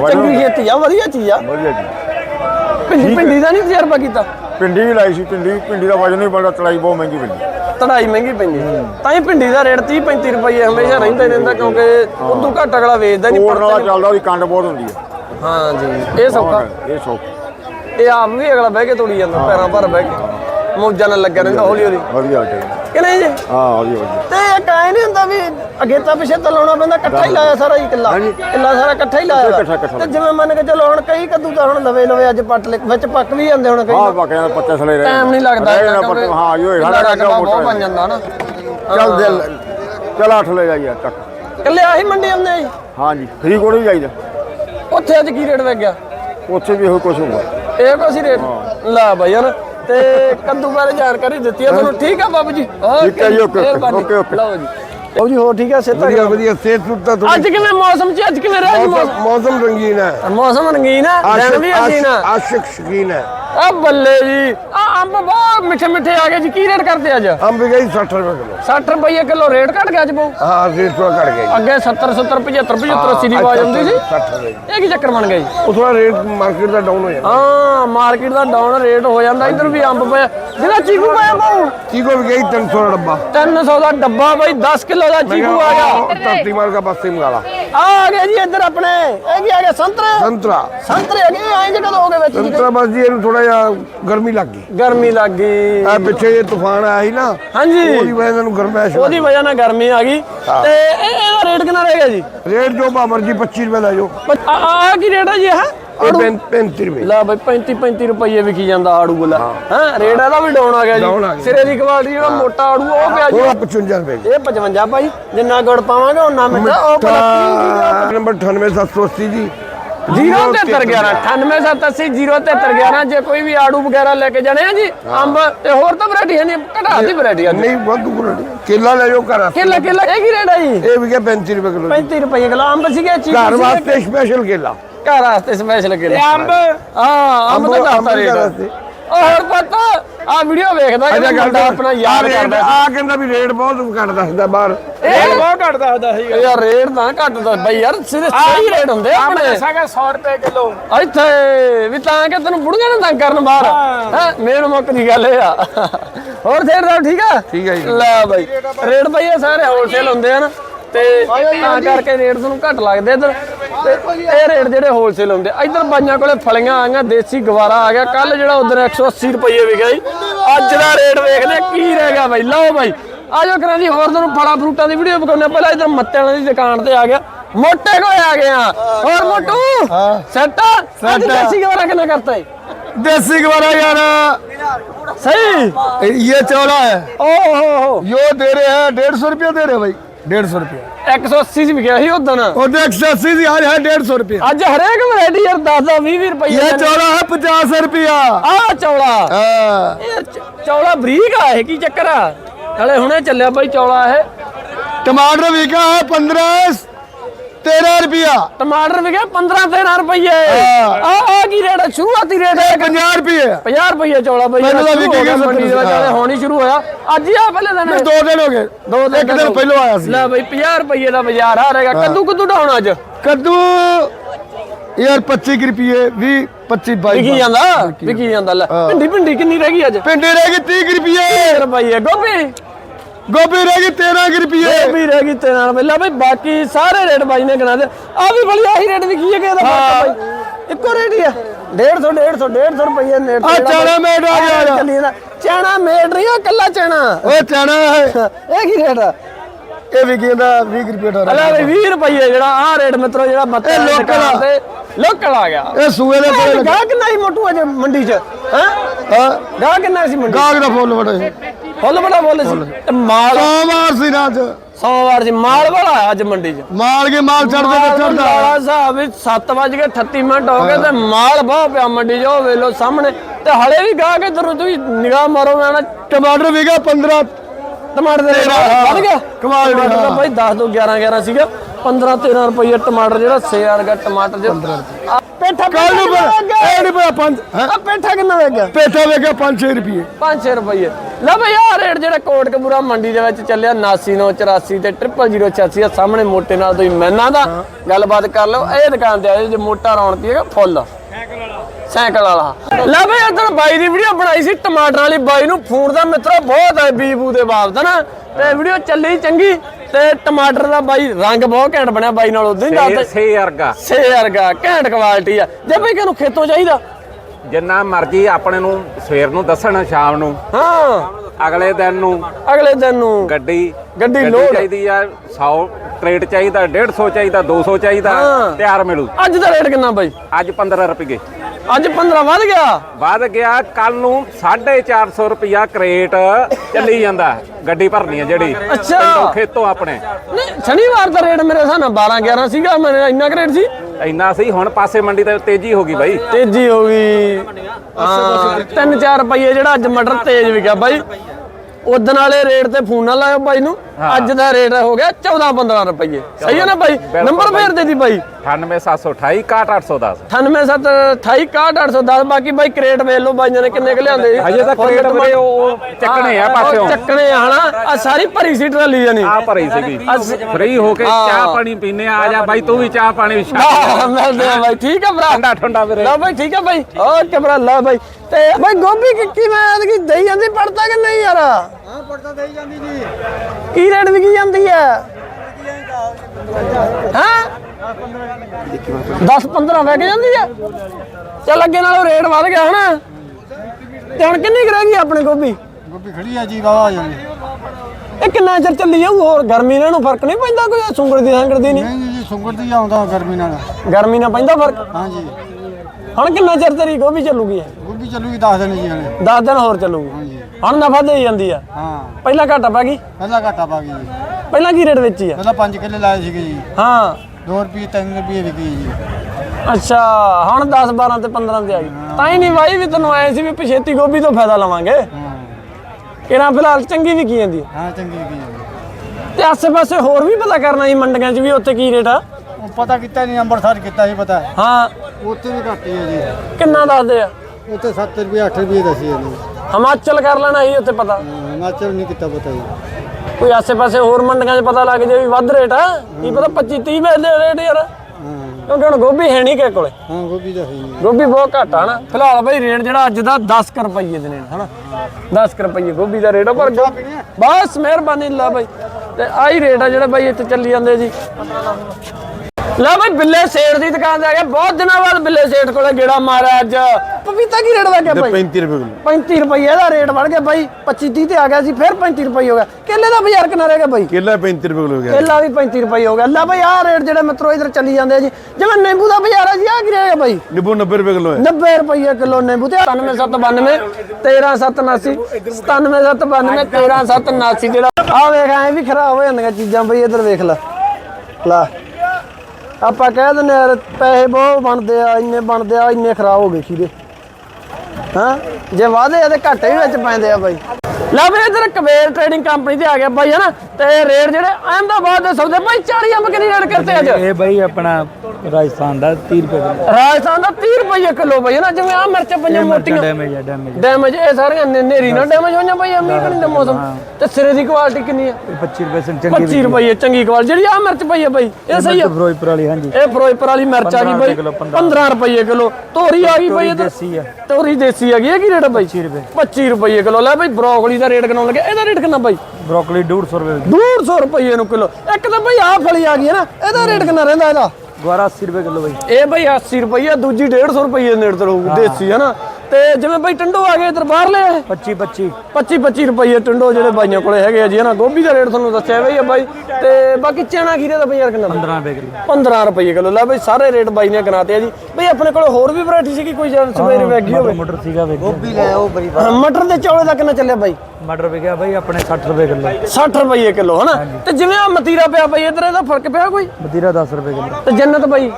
ਚੰਗੀ ਖੇਤੀ ਆ ਵਧੀਆ ਚੀਜ਼ ਆ। ਵਧੀਆ ਜੀ ਪਿੰਡੀ ਪਿੰਡੀ ਦਾ ਨਹੀਂ ਤਜਰਬਾ ਕੀਤਾ? ਪਿੰਡੀ ਵੀ ਲਾਈ ਸੀ ਪਿੰਡੀ ਪਿੰਡੀ ਦਾ ਵਜਨ ਨਹੀਂ ਬੜਾ ਤਲਾਈ ਬਹੁਤ ਮਹਿੰਗੀ ਪੈਂਦੀ ਤੜਾਈ ਮਹਿੰਗੀ ਪੈਂਦੀ ਤਾਂ ਹੀ ਪਿੰਡੀ ਦਾ ਰੇਟ 30 35 ਰੁਪਏ ਹਮੇਸ਼ਾ ਰਹਿੰਦਾ ਹੀ ਰਹਿੰਦਾ ਕਿਉਂਕਿ ਉਦੋਂ ਘੱਟ ਅਗਲਾ ਵੇਚਦਾ ਨਹੀਂ ਕੋੜ ਨਾਲ ਚੱਲਦਾ ਉਹਦੀ ਕੰਡ ਬਹੁਤ ਹੁੰਦੀ ਹੈ। ਹਾਂ ਜੀ ਇਹ ਸੌਖਾ। ਇਹ ਸੌਖ। ਇਹ ਆਪ ਵੀ ਅਗਲਾ ਬਹਿ ਕੇ ਤੋੜੀ ਜਾਂਦਾ ਪੈਰਾਂ ਭਰ ਬਹਿ ਕੇ। ਮੌਜਾਂ ਨਾਲ ਲੱਗਿਆ ਰਹਿੰਦਾ ਹੌਲੀ ਹੌਲੀ ਵਧੀਆ ਚੱਲਦਾ ਕਿ ਨਹੀਂ ਜੀ? ਹਾਂ ਵਧੀਆ ਵਧੀਆ ਤੇ ਐ ਨਹੀਂ ਹੁੰਦਾ ਵੀ ਅੱਗੇ ਤਾਂ ਪਿੱਛੇ ਤਾਂ ਲਾਉਣਾ ਪੈਂਦਾ ਇਕੱਠਾ ਹੀ ਲਾਇਆ ਸਾਰਾ ਹੀ ਕਿੱਲਾ। ਕਿੱਲਾ ਸਾਰਾ ਇਕੱਠਾ ਹੀ ਲਾਇਆ ਵਾ। ਇਕੱਠਾ- ਇਕੱਠਾ। ਤੇ ਜਿਵੇਂ ਮੰਨ ਕੇ ਚੱਲੋ ਹੁਣ ਕਈ ਕੱਦੂ ਤਾਂ ਹੁਣ ਲਵੇ ਲਵੇ ਅੱਜ ਪੱਟ ਲੈ ਵਿੱਚ ਪੱਕ ਵੀ ਜਾਂਦੇ ਹੁਣ ਕਈ। ਹਾਂ ਬਾਕਿਆਂ ਦਾ ਪੱਤੇ ਸਲੇ ਰਹੇ ਟਾਈਮ ਨਹੀਂ ਲੱਗਦਾ ਰਹਿ ਪੱਤੇ ਹਾਂ ਜੋ ਕਿੱਲਾ ਸਾਡਾ ਕੰਮ ਬਹੁਤ ਬਣ ਜਾਂਦਾ ਨਾ। ਚੱਲ ਦਿਲ ਚੱਲ ਅੱਠ ਲੈ ਜਾਈਏ ਟੱਕ ਕੱਲੇ ਆਹੀ ਮੰਡੀ ਆਉਂਦੇ ਆ ਜੀ? ਹਾਂ ਜੀ ਫਰੀਦਕੋਟ ਵੀ ਜਾਈਦਾ। ਉੱਥੇ ਅੱਜ ਕੀ ਰੇਟ ਵੇਚ ਗਿਆ? ਉੱਥੇ ਵੀ ਇਹੋ ਕੁਝ ਹੁੰਦਾ। ਇਹ ਕੋਸੀ ਰੇਟ। ਲਾ ਬਈ ਹਣ ਤੇ ਕੱਦੂ ਬਾਰੇ ਜਾਣਕਾਰੀ ਦਿੱਤੀ ਆ। ਤੁਹਾਨੂੰ ਠੀਕ ਆ ਬਾਬੂ ਜੀ? ਠੀਕ ਹੈ ਜੀ, ਓਕੇ। Okay, okay. ਲਓ ਜੀ। ਬਾਬੂ ਜੀ ਹੋ ਠੀਕ ਆ? ਸਿੱਧਾ ਵਧੀਆ ਵਧੀਆ ਸਿਹਤ ਸੁੱਤ ਤਾਂ ਥੋੜ੍ਹੀ- ਅੱਜ ਕਿਵੇਂ ਮੌਸਮ ਚ ਅੱਜ ਕਿਵੇਂ ਰਿਹਾ ਮੌਸਮ ਮੌਸਮ? ਰੰਗੀਨ ਹੈ। ਮੌਸਮ ਰੰਗੀਨ ਆ ਦਿਨ ਵੀ ਰੰਗੀਨ ਆ ਆਸ਼ਿਕ ਸ਼ਕੀਨ ਹੈ। ਆ ਬੱਲੇ ਜੀ ਆ ਅੰਬ ਬਹੁਤ ਮਿੱਠੇ ਮਿੱਠੇ ਆ ਗਏ ਜੀ ਕੀ ਰੇਟ ਕਰਦੇ ਅੱਜ? ਅੰਬ ਗਈ 60 ਰੁਪਏ ਕਿਲੋ। 60 ਰੁਪਏ ਕਿਲੋ ਰੇਟ ਘਟ ਗਿਆ ਅੱਜ ਬਹੁ? ਹਾਂ ਰੇਟ ਥੋੜਾ ਘਟ ਗਿਆ ਅੱਗੇ 70 70 75 75 80 ਦੀ ਆਵਾਜ਼ ਆਉਂਦੀ ਸੀ। 60 ਰੁਪਏ ਇਹ ਕੀ ਚੱਕਰ ਬਣ ਗਿਆ ਜੀ? ਉਹ ਥੋੜਾ ਰੇਟ ਮਾਰਕੀਟ ਦਾ ਡਾਊਨ ਹੋ ਜਾਂਦਾ। ਹਾਂ ਮਾਰਕੀਟ ਦਾ ਡਾਊਨ ਰੇਟ ਹੋ ਜਾਂਦਾ। ਇਧਰ ਵੀ ਅੰਬ ਪਿਆ ਜਿਹੜਾ ਚੀਕੂ ਪਾਇਆ ਬਾਉ ਚੀਕੋ ਵੀ ਗਈ 300 ਦਾ ਡੱਬਾ। 300 ਦਾ ਡੱਬਾ ਬਾਈ 10 ਕਿਲੋ ਦਾ ਚੀਕੂ ਆ ਗਿਆ। ਧਰਤੀ ਮਾਰ ਦਾ ਬਸਤੀ ਮੰਗਾਲਾ ਆ ਆ ਜੀ ਇੱਧਰ ਆਪਣੇ ਇਹ ਵੀ ਆ ਗਿਆ ਸੰਤਰੇ? ਸੰਤਰਾ। ਸੰਤਰੇ ਆ ਗਏ ਐਂ ਜਦੋਂ ਹੋ ਵਿੱਚ? ਸੰਤਰਾ ਬਸ ਜੀ ਇਹਨੂੰ ਥੋੜਾ ਜਿਹਾ ਗਰਮੀ ਲੱਗ ਗਈ। ਗਰਮੀ ਲੱਗ ਗਈ। ਆ ਪਿੱਛੇ ਜੇ ਤੂਫਾਨ ਆਇਆ ਸੀ ਨਾ ਹਾਂਜੀ। ਉਹਦੀ ਵਜ੍ਹਾ ਨਾਲ ਗਰਮੈਸ਼ ਉਹਦੀ ਵਜ੍ਹਾ ਨਾਲ ਗਰਮੀ ਆ ਗਈ। ਤੇ ਇਹਦਾ ਰੇਟ ਕਿੰਨਾ ਰਹਿ ਗਿਆ ਜੀ? ਰੇਟ ਜੋ ਬਾ ਮਰਜ਼ੀ 25 ਰੁਪਏ ਲੈ ਜਾਓ। ਆ ਕੀ ਰੇਟ ਆ ਜੀ ਇਹ? ਇਹ 35 ਰੁਪਏ। ਲੈ ਬਈ 35 35 ਰੁਪਏ ਵਿਕੀ ਜਾਂਦਾ ਆੜੂ ਗੁਲਾ ਹਾਂ। ਰੇਟ ਇਹਦਾ ਵੀ ਡਾਊਨ ਆ ਗਿਆ Down ਆ ਜੀ ਗਿਆ। ਸਿਰੇ ਦੀ ਕੁਆਲਿਟੀ ਜਿਹੜਾ ਮੋਟਾ ਆੜੂ ਉਹ ਪਿਆ ਜੀ। ਉਹ 55 ਰੁਪਏ ਇਹ 55 ਭਾਈ ਜਿੰਨਾ ਗੁੜ ਪਾਵਾਂਗੇ ਉਹਨਾਂ ਮਿੱਠਾ। ਉਹ ਭਲਾ ਕੀ ਨੰਬਰ 98780 ਜੀ। 07311 98780 ਜੇ ਕੋਈ ਵੀ ਆੜੂ ਵਗੈਰਾ ਲੈ ਕੇ ਜਾਣੇ ਆ ਜੀ ਅੰਬ ਤੇ ਹੋਰ ਤਾਂ ਘਟਾ ਦੀ ਨਹੀਂ ਵਾਧੂ ਕੇਲਾ ਲੈ ਜਾਓ ਘਰ। ਕਿੱਲਾ ਕਿੱਲਾ ਇਹ ਕੀ ਰੇਟ ਹੈ ਜੀ? ਇਹ ਵੀ ਗਿਆ 35 ਰੁਪਏ ਕਿਲੋ 35 ਰੁਪਏ ਕਿਲੋ। ਅੰਬ ਸੀਗੇ ਚੀਕੂ ਘਰ ਸੀਗੇ, ਵਾਸਤੇ ਸਪੈਸ਼ਲ ਕੇਲਾ। ਘਰ ਵਾਸਤੇ ਸਪੈਸ਼ਲ ਕਿਲੋ ਅੰਬ? ਹਾਂ ਅੰਬ ਦਾ ਅੰਬ ਰੇਟ। ਘਰ ਵਾਸਤੇ। ਉਹ ਹੋਰ ਪਤਾ ਆ ਵੀਡੀਓ ਵੇਖਦਾ ਕਿ ਮੁੰਡਾ ਆਪਣਾ ਯਾਦ ਕਰਦਾ ਆ ਕਹਿੰਦਾ ਵੀ ਰੇਟ ਬਹੁਤ ਘੱਟ ਦੱਸਦਾ ਬਾਹਰ। ਇਹ ਬਹੁਤ ਘੱਟ ਦੱਸਦਾ ਸੀ ਯਾਰ ਰੇਟ ਤਾਂ ਘੱਟ ਦਾ ਬਈ ਯਾਰ ਸਿਰੇ ਸਹੀ ਰੇਟ ਹੁੰਦੇ ਆ ਅੰਬ ਆਪਣੇ। ਦੱਸਾਂਗਾ 100 ਰੁਪਏ ਕਿਲੋ। ਇੱਥੇ ਵੀ ਤਾਂ ਕਿ ਤੈਨੂੰ ਬੁੜੀਆਂ ਨੇ ਤੰਗ ਕਰਨ ਬਾਹਰ। ਹੈ। ਮੇਨ ਮੁੱਕ ਦੀ ਗੱਲ ਇਹ ਆ। ਹੋਰ ਥੇੜ ਦਾ ਠੀਕ ਆ? ਠੀਕ ਆ ਜੀ। ਲੈ ਬਾਈ ਰੇਟ ਬਈ ਸਾਰੇ ਹੋਲਸੇਲ ਹੁੰਦੇ ਹਨ ਤੇ ਤਾਂ ਕਰਕੇ ਰੇਟ ਤੁਹਾਨੂੰ ਘੱਟ ਲੱਗਦੇ ਇੱਧਰ। ਤੇ ਇਹ ਰੇਟ ਜਿਹੜੇ ਹੋਲਸੇਲ ਹੁੰਦੇ ਇੱਧਰ ਬਾਈਆਂ ਕੋਲੇ ਫਲੀਆਂ ਆਈਆਂ ਦੇਸੀ ਗਵਾਰਾ ਆ ਗਿਆ ਕੱਲ ਜਿਹੜਾ ਉਧਰ 180 ਰੁਪਏ ਵਿਕਿਆ ਸੀ ਅੱਜ ਦਾ ਰੇਟ ਵੇਖਦੇ ਆ ਕੀ ਰਹਿ ਗਿਆ ਬਾਈ ਲਓ ਬਾਈ ਆਜੋ ਕਰਾਂ ਜੀ ਹੋਰ ਤੁਹਾਨੂੰ ਫਲਾਂ ਫਰੂਟਾਂ ਦੀ ਵੀਡੀਓ ਵਿਖਾਉਂਦੇ ਪਹਿਲਾਂ ਇੱਧਰ ਮੱਤਿਆਂ ਦੀ ਦੁਕਾਨ ਤੇ ਆ ਗਿਆ ਮੋਟੇ ਕੋਲ ਆ ਗਏ ਆ ਹੋਰ ਮੋਟੂ ਹਾਂ ਸੈਟ ਸੈਟ ਦੇਸੀ ਗਵਾਰਾ ਕਿੰਨਾ ਕਰਤਾ ਹੈ देसी गवारा यार ਸਹੀ ये चौड़ा है ਓ ਹੋ ਹੋ यो दे रहे हैं डेढ़ सौ रुपया दे रहे हैं भाई 150 ਰੁਪਏ 180 ਵੀ ਗਿਆ ਸੀ ਉਦੋਂ ਉਹਦੇ 180 ਦੀ ਅੱਜ ਹੈ 150 ਰੁਪਏ ਅੱਜ ਹਰੇਕ ਵੈਰਾਈਟੀ ਯਾਰ 10 10 20 20 ਰੁਪਏ ਇਹ ਚੌਲਾ ਹੈ 50 ਰੁਪਿਆ ਆ ਚੌਲਾ ਹਾਂ ਇਹ ਚੌਲਾ ਬਰੀਕ ਆ ਇਹ ਕੀ ਚੱਕਰ ਆ ਹਲੇ ਹੁਣੇ ਚੱਲਿਆ ਬਾਈ ਚੌਲਾ ਇਹ ਟਮਾਟਰ ਵਿਕਾ ਹੈ 15 13 ਰੁਪਿਆ ਟਮਾਟਰ ਵਿਕਿਆ 15 13 ਰੁਪਏ ਆ ਆ ਕੀ ਰੇਟ ਹੈ ਸ਼ੁਰੂਆਤੀ ਰੇਟ ਹੈ 50 ਰੁਪਏ 50 ਰੁਪਏ ਚੌਲਾ ਬਈ ਮੈਨੂੰ ਤਾਂ ਵਿਕੀ ਗਿਆ ਮੰਡੀ ਦੇ ਵਿੱਚ ਹੁਣ ਸ਼ੁਰੂ ਹੋਇਆ। ਅੱਜ ਹੀ ਆ ਪਹਿਲੇ ਦਿਨ ਦੋ ਦਿਨ ਹੋ ਗਏ। ਦੋ ਦਿਨ ਇੱਕ ਦਿਨ ਪਹਿਲਾਂ ਆਇਆ ਸੀ। ਲੈ ਬਈ 50 ਰੁਪਏ ਦਾ ਬਾਜ਼ਾਰ ਆ ਰਿਹਾ। ਕੱਦੂ ਕੱਦੂ ਡਾਉਣਾ ਅੱਜ? ਕੱਦੂ ਯਾਰ 25 ਰੁਪਏ 20 25 22 ਵਿਕੀ ਜਾਂਦਾ? ਵਿਕੀ ਜਾਂਦਾ। ਲੈ ਭਿੰਡੀ ਭਿੰਡੀ ਕਿੰਨੀ ਰਹਿ ਗਈ ਅੱਜ? ਭਿੰਡੀ ਰਹਿ ਗਈ 30 ਰੁਪਏ ਰੁਪਏ ਗੋਭੀ? ਗੋਭੀ ਰਹਿ ਗਈ 13 ਰੁਪਏ। ਇਹ ਰਹਿ ਗਈ 13 ਰੁਪਏ। ਲੈ ਬਈ ਬਾਕੀ ਸਾਰੇ ਰੇਟ ਬਾਈ ਨੇ ਗਿਣਾ ਦੇ। ਆ ਵੀ ਬੜੀ ਆਹੀ ਰੇਟ ਲਿਖੀ ਹੈ ਕਿ ਬਾਈ। ਇੱਕੋ ਰੇਟ ਹੀ ਆ। 150 150 150 ਰੁਪਏ ਨੇ ਆ ਚਾਣਾ ਮੇਟ ਆ ਗਿਆ ਚੈਣਾ ਮੇਟ ਨਹੀਂ ਆ ਕੱਲਾ ਚੈਣਾ। ਓਏ ਚਾਣਾ ਇਹ ਕੀ ਰੇਟ ਆ? ਇਹ ਵਿਕੀ ਜਾਂਦਾ 20 ਰੁਪਏ ਡਾਲਰ ਅਲਾ 20 ਰੁਪਏ ਜਿਹੜਾ ਆ ਰੇਟ ਮਿੱਤਰੋ ਜਿਹੜਾ ਮੱਤੇ ਲੋਕਲ ਆ। ਲੋਕਲ ਆ ਗਿਆ। ਇਹ ਸੂਏ ਦੇ ਕੋਲ ਗਾ ਕਿੰਨਾ ਸੀ ਮੋਟੂ ਅਜੇ ਮੰਡੀ 'ਚ? ਹਾਂ? ਹਾਂ। ਗਾ ਕਿੰਨਾ ਸੀ ਮੰਡੀ ਗਾ ਦਾ ਫੁੱਲ ਬੜਾ ਸੀ। ਫੁੱਲ ਬੜਾ ਫੁੱਲ ਸੀ। ਮਾਲ ਸੋਮਵਾਰ ਸੀ ਨਾ ਅੱਜ। ਸੋਮਵਾਰ ਸੀ ਮਾਲ ਬੜਾ ਅੱਜ ਮੰਡੀ 'ਚ। ਮਾਲ ਕੇ ਮਾਲ ਚੜਦੇ ਤੇ ਚੜਦਾ ਮਾਲ ਸਾਹਿਬ 7:38 ਮਿੰਟ ਹੋ ਗਏ ਤੇ ਮਾਲ ਬਾਹ ਪਿਆ ਮੰਡੀ 'ਚ ਵੇਲੋ ਸਾਹਮਣੇ। ਤੇ ਹਲੇ ਵੀ ਗਾ ਕੇ ਦਰ ਤੁਸੀਂ ਨਿਗਾਹ ਮਾਰੋ ਮੈਂ ਨਾ ਟਮਾਟਰ ਵਿਗਾ 15 ਟਮਾਟਰ ਦੇ ਰੇਟ ਵੱਧ ਗਿਆ? ਕਮਾਲ ਦੀ ਟਮਾਟਰ ਦਾ 10 ਤੋਂ 11 11 ਸੀਗਾ। 15 13 ਰੁਪਏ ਟਮਾਟਰ ਜਿਹੜਾ 6000 ਦਾ ਟਮਾਟਰ ਜਿਹੜਾ 15 ਰੁਪਏ। ਪੇਠਾ ਕੱਲ ਇਹ ਨਹੀਂ ਪਿਆ ਪੰਜ ਆ ਪੇਠਾ ਕਿੰਨਾ ਵੇਗਿਆ ਪੇਠਾ ਵੇਗਿਆ 5-6 ਰੁਪਏ। 5-6 ਰੁਪਏ। ਲੈ ਬਈ ਆ ਰੇਟ ਜਿਹੜਾ ਕੋਟ ਕੋਟਕਪੂਰਾ ਮੰਡੀ ਦੇ ਵਿੱਚ ਚੱਲਿਆ 8984 ਤੇ 00086 ਆ ਸਾਹਮਣੇ ਮੋਟੇ ਨਾਲ ਤੁਸੀਂ ਮੈਨਾਂ ਦਾ ਗੱਲਬਾਤ ਕਰ ਲਓ। ਇਹ ਦੁਕਾਨ ਤੇ ਆਏ ਜੇ ਮੋਟਾ ਰੌਣਕੀ ਹੈਗਾ ਫੁੱਲ। ਸਾਈਕਲ ਵਾਲਾ। ਲੈ ਬਈ ਇਧਰ ਬਾਈ ਦੀ ਵੀਡੀਓ ਬਣਾਈ ਸੀ ਟਮਾਟਰ ਵਾਲੀ ਬਾਈ ਨੂੰ ਫੋਨ ਦਾ ਮਿੱਤਰੋ ਬਹੁਤ ਹੈ ਬੀਬੂ ਦੇ ਬਾਬਤ ਨਾ ਤੇ ਵੀਡੀਓ ਚੱਲੀ ਚੰਗੀ ਤੇ ਟਮਾਟਰ ਦਾ ਬਾਈ ਰੰਗ ਬਹੁਤ ਘੈਂਟ ਬਣਿਆ ਬਾਈ ਨਾਲ ਉਦੋਂ ਹੀ ਦੱਸਦਾ ਸੇ ਵਰਗਾ। ਸੇ ਵਰਗਾ ਘੈਂਟ ਕੁਆਲਿਟੀ ਆ। ਜੇ ਬਈ ਕਿਹਨੂੰ ਖੇਤੋਂ ਚਾਹੀਦਾ? ਜਿੰਨਾ ਮਰਜ਼ੀ ਆਪਣੇ ਨੂੰ ਸਵੇਰ ਨੂੰ ਦੱਸਣ ਸ਼ਾਮ ਨੂੰ। ਹਾਂ। ਅਗਲੇ ਦਿਨ ਨੂੰ ਅਗਲੇ ਦਿਨ ਨੂੰ। ਗੱਡੀ ਗੱਡੀ ਲੋਡ। ਚਾਹੀਦੀ ਆ 100 ਕ੍ਰੇਟ ਚਾਹੀਦਾ 150 ਚਾਹੀਦਾ 200 ਚਾਹੀਦਾ। ਤਿਆਰ ਮਿਲੂ। ਅੱਜ ਦਾ ਰੇਟ ਕਿੰਨਾ ਬਾਈ? ਅੱਜ 15 ਰੁਪਏ। ਅੱਜ 15 ਵੱਧ ਗਿਆ। ਵੱਧ ਗਿਆ ਕੱਲ ਨੂੰ 450 ਰੁਪਿਆ ਕ੍ਰੇਟ ਚੱਲੀ ਜਾਂਦਾ ਗੱਡੀ ਭਰਨੀ ਆ ਜਿਹੜੀ। ਅੱਛਾ। ਖੇਤੋਂ ਆਪਣੇ। ਨਹੀਂ ਸ਼ਨੀਵਾਰ ਦਾ ਰੇਟ ਮੇਰੇ ਹਿਸਾਬ ਨਾਲ 12 11 ਸੀਗਾ ਮੇਰੇ ਇੰਨਾ ਕੁ ਰੇਟ ਸੀ। ਇੰਨਾ ਸੀ ਹੁਣ ਪਾਸੇ ਮੰਡੀ ਤੇ ਤੇਜ਼ੀ ਹੋ ਗਈ ਬਾਈ। ਤੇਜ਼ੀ ਹੋ ਗਈ। ਹਾਂ 3-4 ਰੁਪਏ ਜਿਹੜਾ ਅੱਜ ਮਟਰ ਤੇਜ਼ ਵਿਕਿਆ ਬਾਈ। ਉਦੋਂ ਵਾਲੇ ਰੇਟ ਤੇ ਫੋਨ ਨਾ ਲਾਇਓ ਬਾਈ ਨੂੰ। ਅੱਜ ਦਾ ਰੇਟ ਹੋ ਗਿਆ 14-15 ਰੁਪਏ ਸਹੀ ਹੈ ਨਾ ਬਾਈ? ਨੰਬਰ ਫੇਰ ਦੇ ਦੀ ਬਾਈ। 98728 61810 98728 ਬਾਕੀ ਬਾਈ ਕ੍ਰੇਟ ਵੇਖ ਲਓ ਬਾਈਆਂ ਨੇ ਕਿੰਨੇ ਕ ਲਿਆਂਦੇ। ਜੀ ਹਜੇ ਤਾਂ ਕ੍ਰੇਟ। ਵੀਰੇ ਉਹ ਚੱਕਣੇ ਆ ਪਾਸਿਓਂ। ਚੱਕਣੇ ਆ ਹਨਾ। ਆ ਸਾਰੀ ਭਰੀ ਸੀ ਟਰਾਲੀ ਜਾਨੀ ਆ ਭਰੀ ਸੀਗੀ। ਫ੍ਰੀ ਹੋ ਕੇ। ਚਾਹ ਪਾਣੀ ਪੀਨੇ ਆ। ਜਾ ਬਾਈ ਤੂੰ ਵੀ ਚਾਹ ਪਾਣੀ ਆਹ, ਮਿਲਦੇ ਆ ਬਾਈ। ਠੀਕ ਆ ਭਰਾ। ਠੰਡਾ ਠੰਡਾ ਵੀਰੇ। ਲਾ ਬਾਈ ਠੀਕ ਆ ਬਾਈ। ਓਕੇ ਭਰਾ ਲਾ ਬਾਈ। ਤੇ ਬਾਈ ਗੋਭੀ ਕਿੱਕੀ ਮੈਂ ਐਤਕੀ ਦਈ ਜਾਂਦੀ? ਪੜਦਾ ਕਿ ਨਹੀਂ ਯਾਰ? ਹਾਂ ਪੜਦਾ ਦਈ ਜਾਂਦੀ ਜੀ। ਕੀ ਰੇਟ ਵਿਕੀ ਜਾਂਦੀ ਹੈ ਹਾਂ? 10 15 ਵਿਕ ਜਾਂਦੀ ਹੈ ਚੱਲ ਅੱਗੇ ਨਾਲੋਂ ਰੇਟ ਵੱਧ ਗਿਆ ਹਨਾ। ਤੇ ਹੁਣ ਕਿੰਨੀ ਕੁ ਰਹਿ ਗਈ ਆਪਣੇ ਗੋਭੀ? ਗੋਭੀ ਖੜੀ ਆ ਜੀ ਵਾਹ ਜਾਂਦੀ ਇਹ ਕਿੰਨਾ ਚਿਰ ਚੱਲੀ ਜਾਊ? ਹੋਰ ਗਰਮੀ ਨਾਲ ਨੂੰ ਫ਼ਰਕ ਨਹੀਂ ਪੈਂਦਾ ਕੋਈ ਸੁੰਗੜ ਦੀ ਸੰਗੜ ਦੀ ਨਹੀਂ। ਨਹੀਂ ਜੀ ਸੁੰਗੜ ਦੀ ਆਉਂਦਾ ਗਰਮੀ ਨਾਲ। ਗਰਮੀ ਨਾਲ ਪੈਂਦਾ ਫ਼ਰਕ? ਹਾਂ ਜੀ। ਹੁਣ ਕਿੰਨਾ ਚਿਰ ਤੇਰੀ ਗੋਭੀ ਚੱਲੂਗੀ ਗੋਭੀ ਚੱਲੂਗੀ 10 ਦਿਨ ਜੀ ਹਲੇ। 10 ਦਿਨ ਹੋਰ ਚੱਲੂਗੀ। ਹੁਣ ਨਫਾ ਦੇਈ ਜਾਂਦੀ ਆ। ਹਾਂ। ਪਹਿਲਾਂ ਘਾਟਾ ਪੈ ਗਈ। ਪਹਿਲਾਂ ਘਾਟਾ ਪਾ ਗਈ ਜੀ। ਪਹਿਲਾਂ ਕੀ ਰੇਟ ਵੇਚੀ ਆ? ਪਹਿਲਾਂ 5 ਕਿੱਲੇ ਲਾਏ ਸੀਗੇ ਜੀ। ਹਾਂ। 2 ਰੁਪਏ 3 ਰੁਪਏ ਵਿਕੀ ਜੀ। ਅੱਛਾ ਹੁਣ 10 12 ਤੇ 15 ਤੇ ਆ ਗਈ ਤਾਂ ਹੀ ਨਹੀਂ ਵਾਈ ਵੀ ਤੈਨੂੰ ਆਏ ਸੀ ਵੀ ਪਛੇਤੀ ਗੋਭੀ ਤੋਂ ਫਾਇਦਾ ਲਵਾਂਗੇ। ਹਾਂ। ਕਿਰਾਂ ਫਿਲਹਾਲ ਚੰਗੀ ਵਿਕੀ ਜਾਂਦੀ ਆ। ਹਾਂ ਚੰਗੀ ਵਿਕੀ ਜੀ ਤੇ ਆਸੇ-ਪਾਸੇ ਹੋਰ ਵੀ ਪਤਾ ਕਰਨਾ ਸੀ ਮੰਡੀਆਂ 'ਚ ਵੀ ਉੱਥੇ ਕੀ ਰੇਟ ਆ? ਉਹ ਪਤਾ ਕੀਤਾ ਨਹੀਂ ਅੰਮ੍ਰਿਤਸਰ ਕੀਤਾ ਸੀ ਪਤਾ। ਹਾਂ। ਉੱਥੇ ਵੀ ਘੱਟ ਹੀ ਹੈ ਜੀ। ਕਿੰਨਾ ਦੱਸਦੇ ਆ? ਉੱਥੇ 7 ਰੁਪਏ 8 ਰੁਪਏ ਦੱਸੀ ਜਾਂਦੇ ਹਿਮਾਚਲ ਕਰ ਲੈਣਾ ਸੀ ਉੱਥੇ ਪਤਾ। ਹਿਮਾਚਲ ਨਹੀਂ ਕੀਤਾ ਪਤਾ ਜੀ। ਕੋਈ ਆਸੇ-ਪਾਸੇ ਹੋਰ ਮੰਡੀਆਂ 'ਚ ਪਤਾ ਲੱਗ ਜੇ ਵੀ ਵੱਧ ਰੇਟ ਆ। ਕੀ ਪਤਾ 25 30 ਵੇਚਦੇ ਰੇਟ ਯਾਰ। ਕਿਉਂਕਿ ਹੁਣ ਗੋਭੀ ਹੈ ਨਹੀਂ ਕਿਸੇ ਕੋਲੇ। ਹਾਂ ਗੋਭੀ ਦਾ ਹੈ ਜੀ ਗੋਭੀ ਬਹੁਤ ਘੱਟ ਆ ਨਾ। ਫਿਲਹਾਲ ਭਾਈ ਰੇਟ ਜਿਹੜਾ ਅੱਜ ਦਾ 10 ਕੁ ਰੁਪਏ ਦੇ ਨੇ ਹਨਾ? 10 ਕੁ ਰੁਪਏ ਗੋਭੀ ਦਾ ਰੇਟ ਆ ਪਰ ਬਸ ਮਿਹਰਬਾਨੀ ਲਾ ਭਾਈ ਤੇ ਆਹੀ ਰੇਟ ਆ ਜਿਹੜੇ ਭਾਈ ਇੱਥੇ ਚੱਲੀ ਜਾਂਦੇ ਜੀ। ਲੈ ਭਾਈ ਬਿੱਲੇ ਸੇਠ ਦੀ ਦੁਕਾਨ ਤੇ ਆ ਗਿਆ। ਬਹੁਤ ਦਿਨਾਂ ਬਾਅਦ ਬਿੱਲੇ ਸੇਠ ਕੋਲੇ ਗੇੜਾ ਮਾਰਿਆ ਅੱਜ। ਪਪੀਤਾ ਕੀ ਰੇਟ ਲੱਗਿਆ ਭਾਈ 35 ਰੁਪਏ ਕਿਲੋ। 35 ਰੁਪਏ ਦਾ ਰੇਟ ਵੱਧ ਗਿਆ ਭਾਈ 25 30 ਤੇ ਆ ਗਿਆ ਸੀ ਫਿਰ 35 ਰੁਪਏ ਹੋ ਗਿਆ। ਕੇਲੇ ਦਾ ਬਾਜ਼ਾਰ ਕਿੰਨਾ ਰਹਿ ਗਿਆ ਭਾਈ ਕੇਲਾ 35 ਰੁਪਏ ਕਿਲੋ ਗਿਆ। ਕੇਲਾ ਵੀ 35 ਰੁਪਏ ਹੋ ਗਿਆ। ਲੈ ਭਾਈ ਆਹ ਰੇਟ ਜਿਹੜੇ ਮਿੱਤਰੋ ਇਧਰ ਚੱਲੀ ਜਾਂਦੇ ਆ ਜੀ। ਜਿਵੇਂ ਨਿੰਬੂ ਦਾ ਬਾਜ਼ਾਰ ਆ ਜੀ ਆ ਕੀ ਰਹੇਗਾ ਭਾਈ ਨਿੰਬੂ 90 ਰੁਪਏ ਕਿਲੋ ਹੈ। 90 ਰੁਪਏ ਕਿਲੋ ਨਿੰਬੂ ਤੇ 9792 13789 9792 13789 ਜਿਹੜਾ ਆ ਵੇਖ ਐ ਵੀ ਖਰਾਬ ਹੋ ਜਾਂਦੀਆਂ ਚੀਜ਼ਾਂ ਬਈ ਇਧਰ ਵੇਖ ਲੈ। ਲਾ। ਆਪਾਂ ਕਹਿ ਦਿੰਦੇ ਯਾਰ, ਪੈਸੇ ਬਹੁਤ ਬਣਦੇ ਆ, ਇੰਨੇ ਬਣਦੇ ਆ, ਇੰਨੇ ਖਰਾਬ ਹੋ ਗਏ ਖੀਰੇ। ਹਾਂ? ਜੇ ਵਾਧੇ ਆ ਤੇ ਘਾਟੇ ਵੀ ਵਿੱਚ ਪੈਂਦੇ ਆ ਬਾਈ। ਲੈ ਵੀ ਇਧਰ ਕਵੇਰ ਟ੍ਰੇਡਿੰਗ ਕੰਪਨੀ ਤੇ ਆ ਗਿਆ ਬਾਈ ਹਨਾ? ਤੇ ਰੇਟ ਜਿਹੜੇ ਅਹਿਮਦਾਬਾਦ ਦੇ ਸੌਦੇ ਬਾਈ 40 ਅੰਬ ਕਿੰਨੀ ਰੇਟ ਕਰਤੇ ਅੱਜ? ਇਹ ਬਈ ਆਪਣਾ ਰਾਜਸਥਾਨ ਦਾ 30 ਰੁਪਏ ਕਿਲੋ। ਰਾਜਸਥਾਨ ਦਾ 30 ਰੁਪਏ ਕਿਲੋ ਬਈ ਨਾ ਜਿਵੇਂ ਆ ਮਿਰਚਾਂ ਪਈਆਂ ਮੋਟੀਆਂ। ਡੈਮੇਜ ਹੈ ਡੈਮੇਜ ਡੈਮੇਜ ਇਹ ਸਾਰੀਆਂ ਨੇ- ਨੇਰੀ ਨਾਲ ਡੈਮੇਜ ਹੋਈਆਂ ਬਈ ਮੀਂਹ ਕਣੀ ਦਾ ਮੌਸਮ। ਤੇ ਸਿਰੇ ਦੀ ਕੁਆਲਿਟੀ ਕਿੰਨੀ ਆ? 25 ਰੁਪਏ ਚੰਗੀ 25 ਰੁਪਏ ਚੰਗੀ ਕੁਆਲਿਟੀ ਜਿਹੜੀ ਆ ਮਿਰਚ ਪਈ ਆ ਬਈ ਇਹ ਸਹੀ ਆ। ਫਿਰੋਜ਼ਪੁਰ ਵਾਲੀ ਹਾਂਜੀ। ਇਹ ਫਿਰੋਜ਼ਪੁਰ ਵਾਲੀ ਮਿਰਚ ਆ ਗਈ 15 ਬਈ ਕਿਲੋ, 15 ਰੁਪਏ ਕਿਲੋ। ਤੋਰੀ ਆ ਗਈ ਬਈ ਇਧਰ। ਦੇਸੀ ਤੋਰੀ ਦੇਸੀ ਆ ਗਈ ਇਹ ਕੀ ਰੇਟ ਬਈ? 25 ਰੁਪਏ। 25 ਰੁਪਏ ਕਿਲੋ। ਲੈ ਬਈ ਬਰੋਕਲੀ ਦਾ ਰੇਟ ਕਿੰਨਾ ਲੱਗਿਆ? ਇਹਦਾ ਰੇਟ ਕਿੰਨਾ ਬਈ? ਬ੍ਰੋਕਲੀ 150 ਰੁਪਏ 150 ਰੁਪਏ ਨੂੰ ਕਿਲੋ। ਇੱਕ ਤਾਂ ਬਈ ਆ ਫਲੀ ਆ ਗਈ ਹੈ ਨਾ ਇਹਦਾ ਰੇਟ ਕਿੰਨਾ ਰਹਿੰਦਾ ਇਹਦਾ? ਗਵਾਰਾ 80 ਰੁਪਏ ਕਿਲੋ ਬਈ। ਇਹ ਬਈ 80 ਰੁਪਏ ਦੂਜੀ 150 ਰੁਪਏ ਦੇ ਨੇੜੇ ਤੇ ਦੇਸੀ ਹੈ ਨਾ? ਤੇ ਜਿਵੇਂ ਬਈ ਟੰਡੋ ਆ ਗਏ ਇਧਰ ਬਾਹਰ ਲੈ 25 25 25 25 ਰੁਪਏ ਟੰਡੋ ਜਿਹੜੇ ਬਾਈਆਂ ਕੋਲੇ ਹੈਗੇ ਆ ਜੀ ਹਨਾ? ਗੋਭੀ ਦਾ ਰੇਟ ਤੁਹਾਨੂੰ ਦੱਸਿਆ ਬਈ ਆ ਬਾਈ। ਤੇ ਬਾਕੀ ਚਣਾ ਖੀਰੇ ਦਾ ਬਈ ਯਾਰ ਕਿੰਨਾ 15 ਰੁਪਏ ਕਿਲੋ। 15 ਰੁਪਏ ਕਿਲੋ। ਲੈ ਬਈ ਸਾਰੇ ਰੇਟ ਬਾਈ ਨੇ ਕਰਾਤੇ ਆ ਜੀ। ਬਈ ਆਪਣੇ ਕੋਲ ਹੋਰ ਵੀ ਵੈਰਾਈਟੀ ਸੀਗੀ? ਕੋਈ ਜਾਨ ਸਵੇਰੇ ਵੈਗੀ ਹੋਵੇ? ਮਟਰ ਸੀਗਾ ਵੇ ਹਾਂ, ਮਟਰ ਦੇ ਚੌਲੇ ਦਾ ਕਿੰਨਾ ਚੱਲਿਆ ਬਾਈ? ਮਟਰ ਵਿਕਿਆ ਬਈ ਆਪਣੇ 60 ਰੁਪਏ ਕਿਲੋ। 60 ਰੁਪਏ ਕਿਲੋ ਹਨਾ? ਤੇ ਜਿਵੇਂ ਆ ਮਤੀਰਾ ਪਿਆ ਬਈ ਇਧਰ ਇਹਦਾ ਫ਼ਰਕ ਪਿਆ ਕੋਈ? ਮਦੀਰਾ 10 ਰੁਪਏ ਕਿਲੋ। ਤੇ ਜੰਨਤ ਬਾਈ?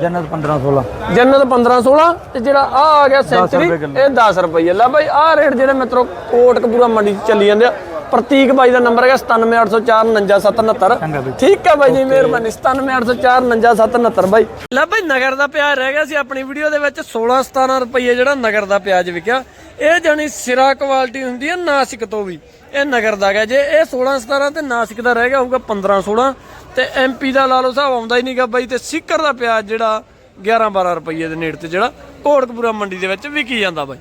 ਜੰਨਤ 15 16 ਜੰਨਤ 15 16 ਤੇ ਜਿਹੜਾ ਆ ਆ ਗਿਆ ਸੈਂਚਰੀ। ਇਹ 10 ਰੁਪਏ ਲੈ ਬਾਈ ਆ ਰੇਟ ਜਿਹੜੇ ਮਿੱਤਰੋ ਕੋਟ ਕਪੂਰਾ ਮੰਡੀ ਚ ਚੱਲੀ ਜਾਂਦੇ ਆ। ਪ੍ਰਤੀਕ ਬਾਈ ਦਾ ਨੰਬਰ ਹੈਗਾ 9780499769 ਠੀਕ ਹੈ ਬਾਈ ਜੀ ਮਿਹਰਬਾਨੀ। 9780499769 ਬਾਈ। ਲੈ ਬਾਈ ਨਗਰ ਦਾ ਪਿਆਜ਼ ਰਹਿ ਗਿਆ ਸੀ ਆਪਣੀ ਵੀਡੀਓ ਦੇ ਵਿੱਚ। 16 17 ਰੁਪਏ ਜਿਹੜਾ ਨਗਰ ਦਾ ਪਿਆਜ਼ ਵਿਕਿਆ। ਇਹ ਜਾਨੀ ਸਿਰਾ ਕੁਆਲਿਟੀ ਹੁੰਦੀ ਹੈ ਨਾਸਿਕ ਤੋਂ ਵੀ। ਇਹ ਨਗਰ ਦਾ ਹੈਗਾ। ਜੇ ਇਹ 16 17 ਤੇ ਨਾਸਿਕ ਦਾ ਰਹਿ ਗਿਆ ਹੋਊਗਾ 15 16 ਤੇ ਐਮਪੀ ਦਾ ਲਾ ਲਓ ਹਿਸਾਬ ਆਉਂਦਾ ਹੀ ਨਹੀਂਗਾ ਬਾਈ, ਤੇ ਸਿੱਕਰ ਦਾ ਪਿਆਜ਼ ਜਿਹੜਾ 11 12 ਰੁਪਏ ਦੇ ਨੇੜ ਤੇ ਜਿਹੜਾ ਕੋਟਕਪੂਰਾ ਮੰਡੀ ਦੇ ਵਿੱਚ ਵਿਕੀ ਜਾਂਦਾ ਬਾਈ।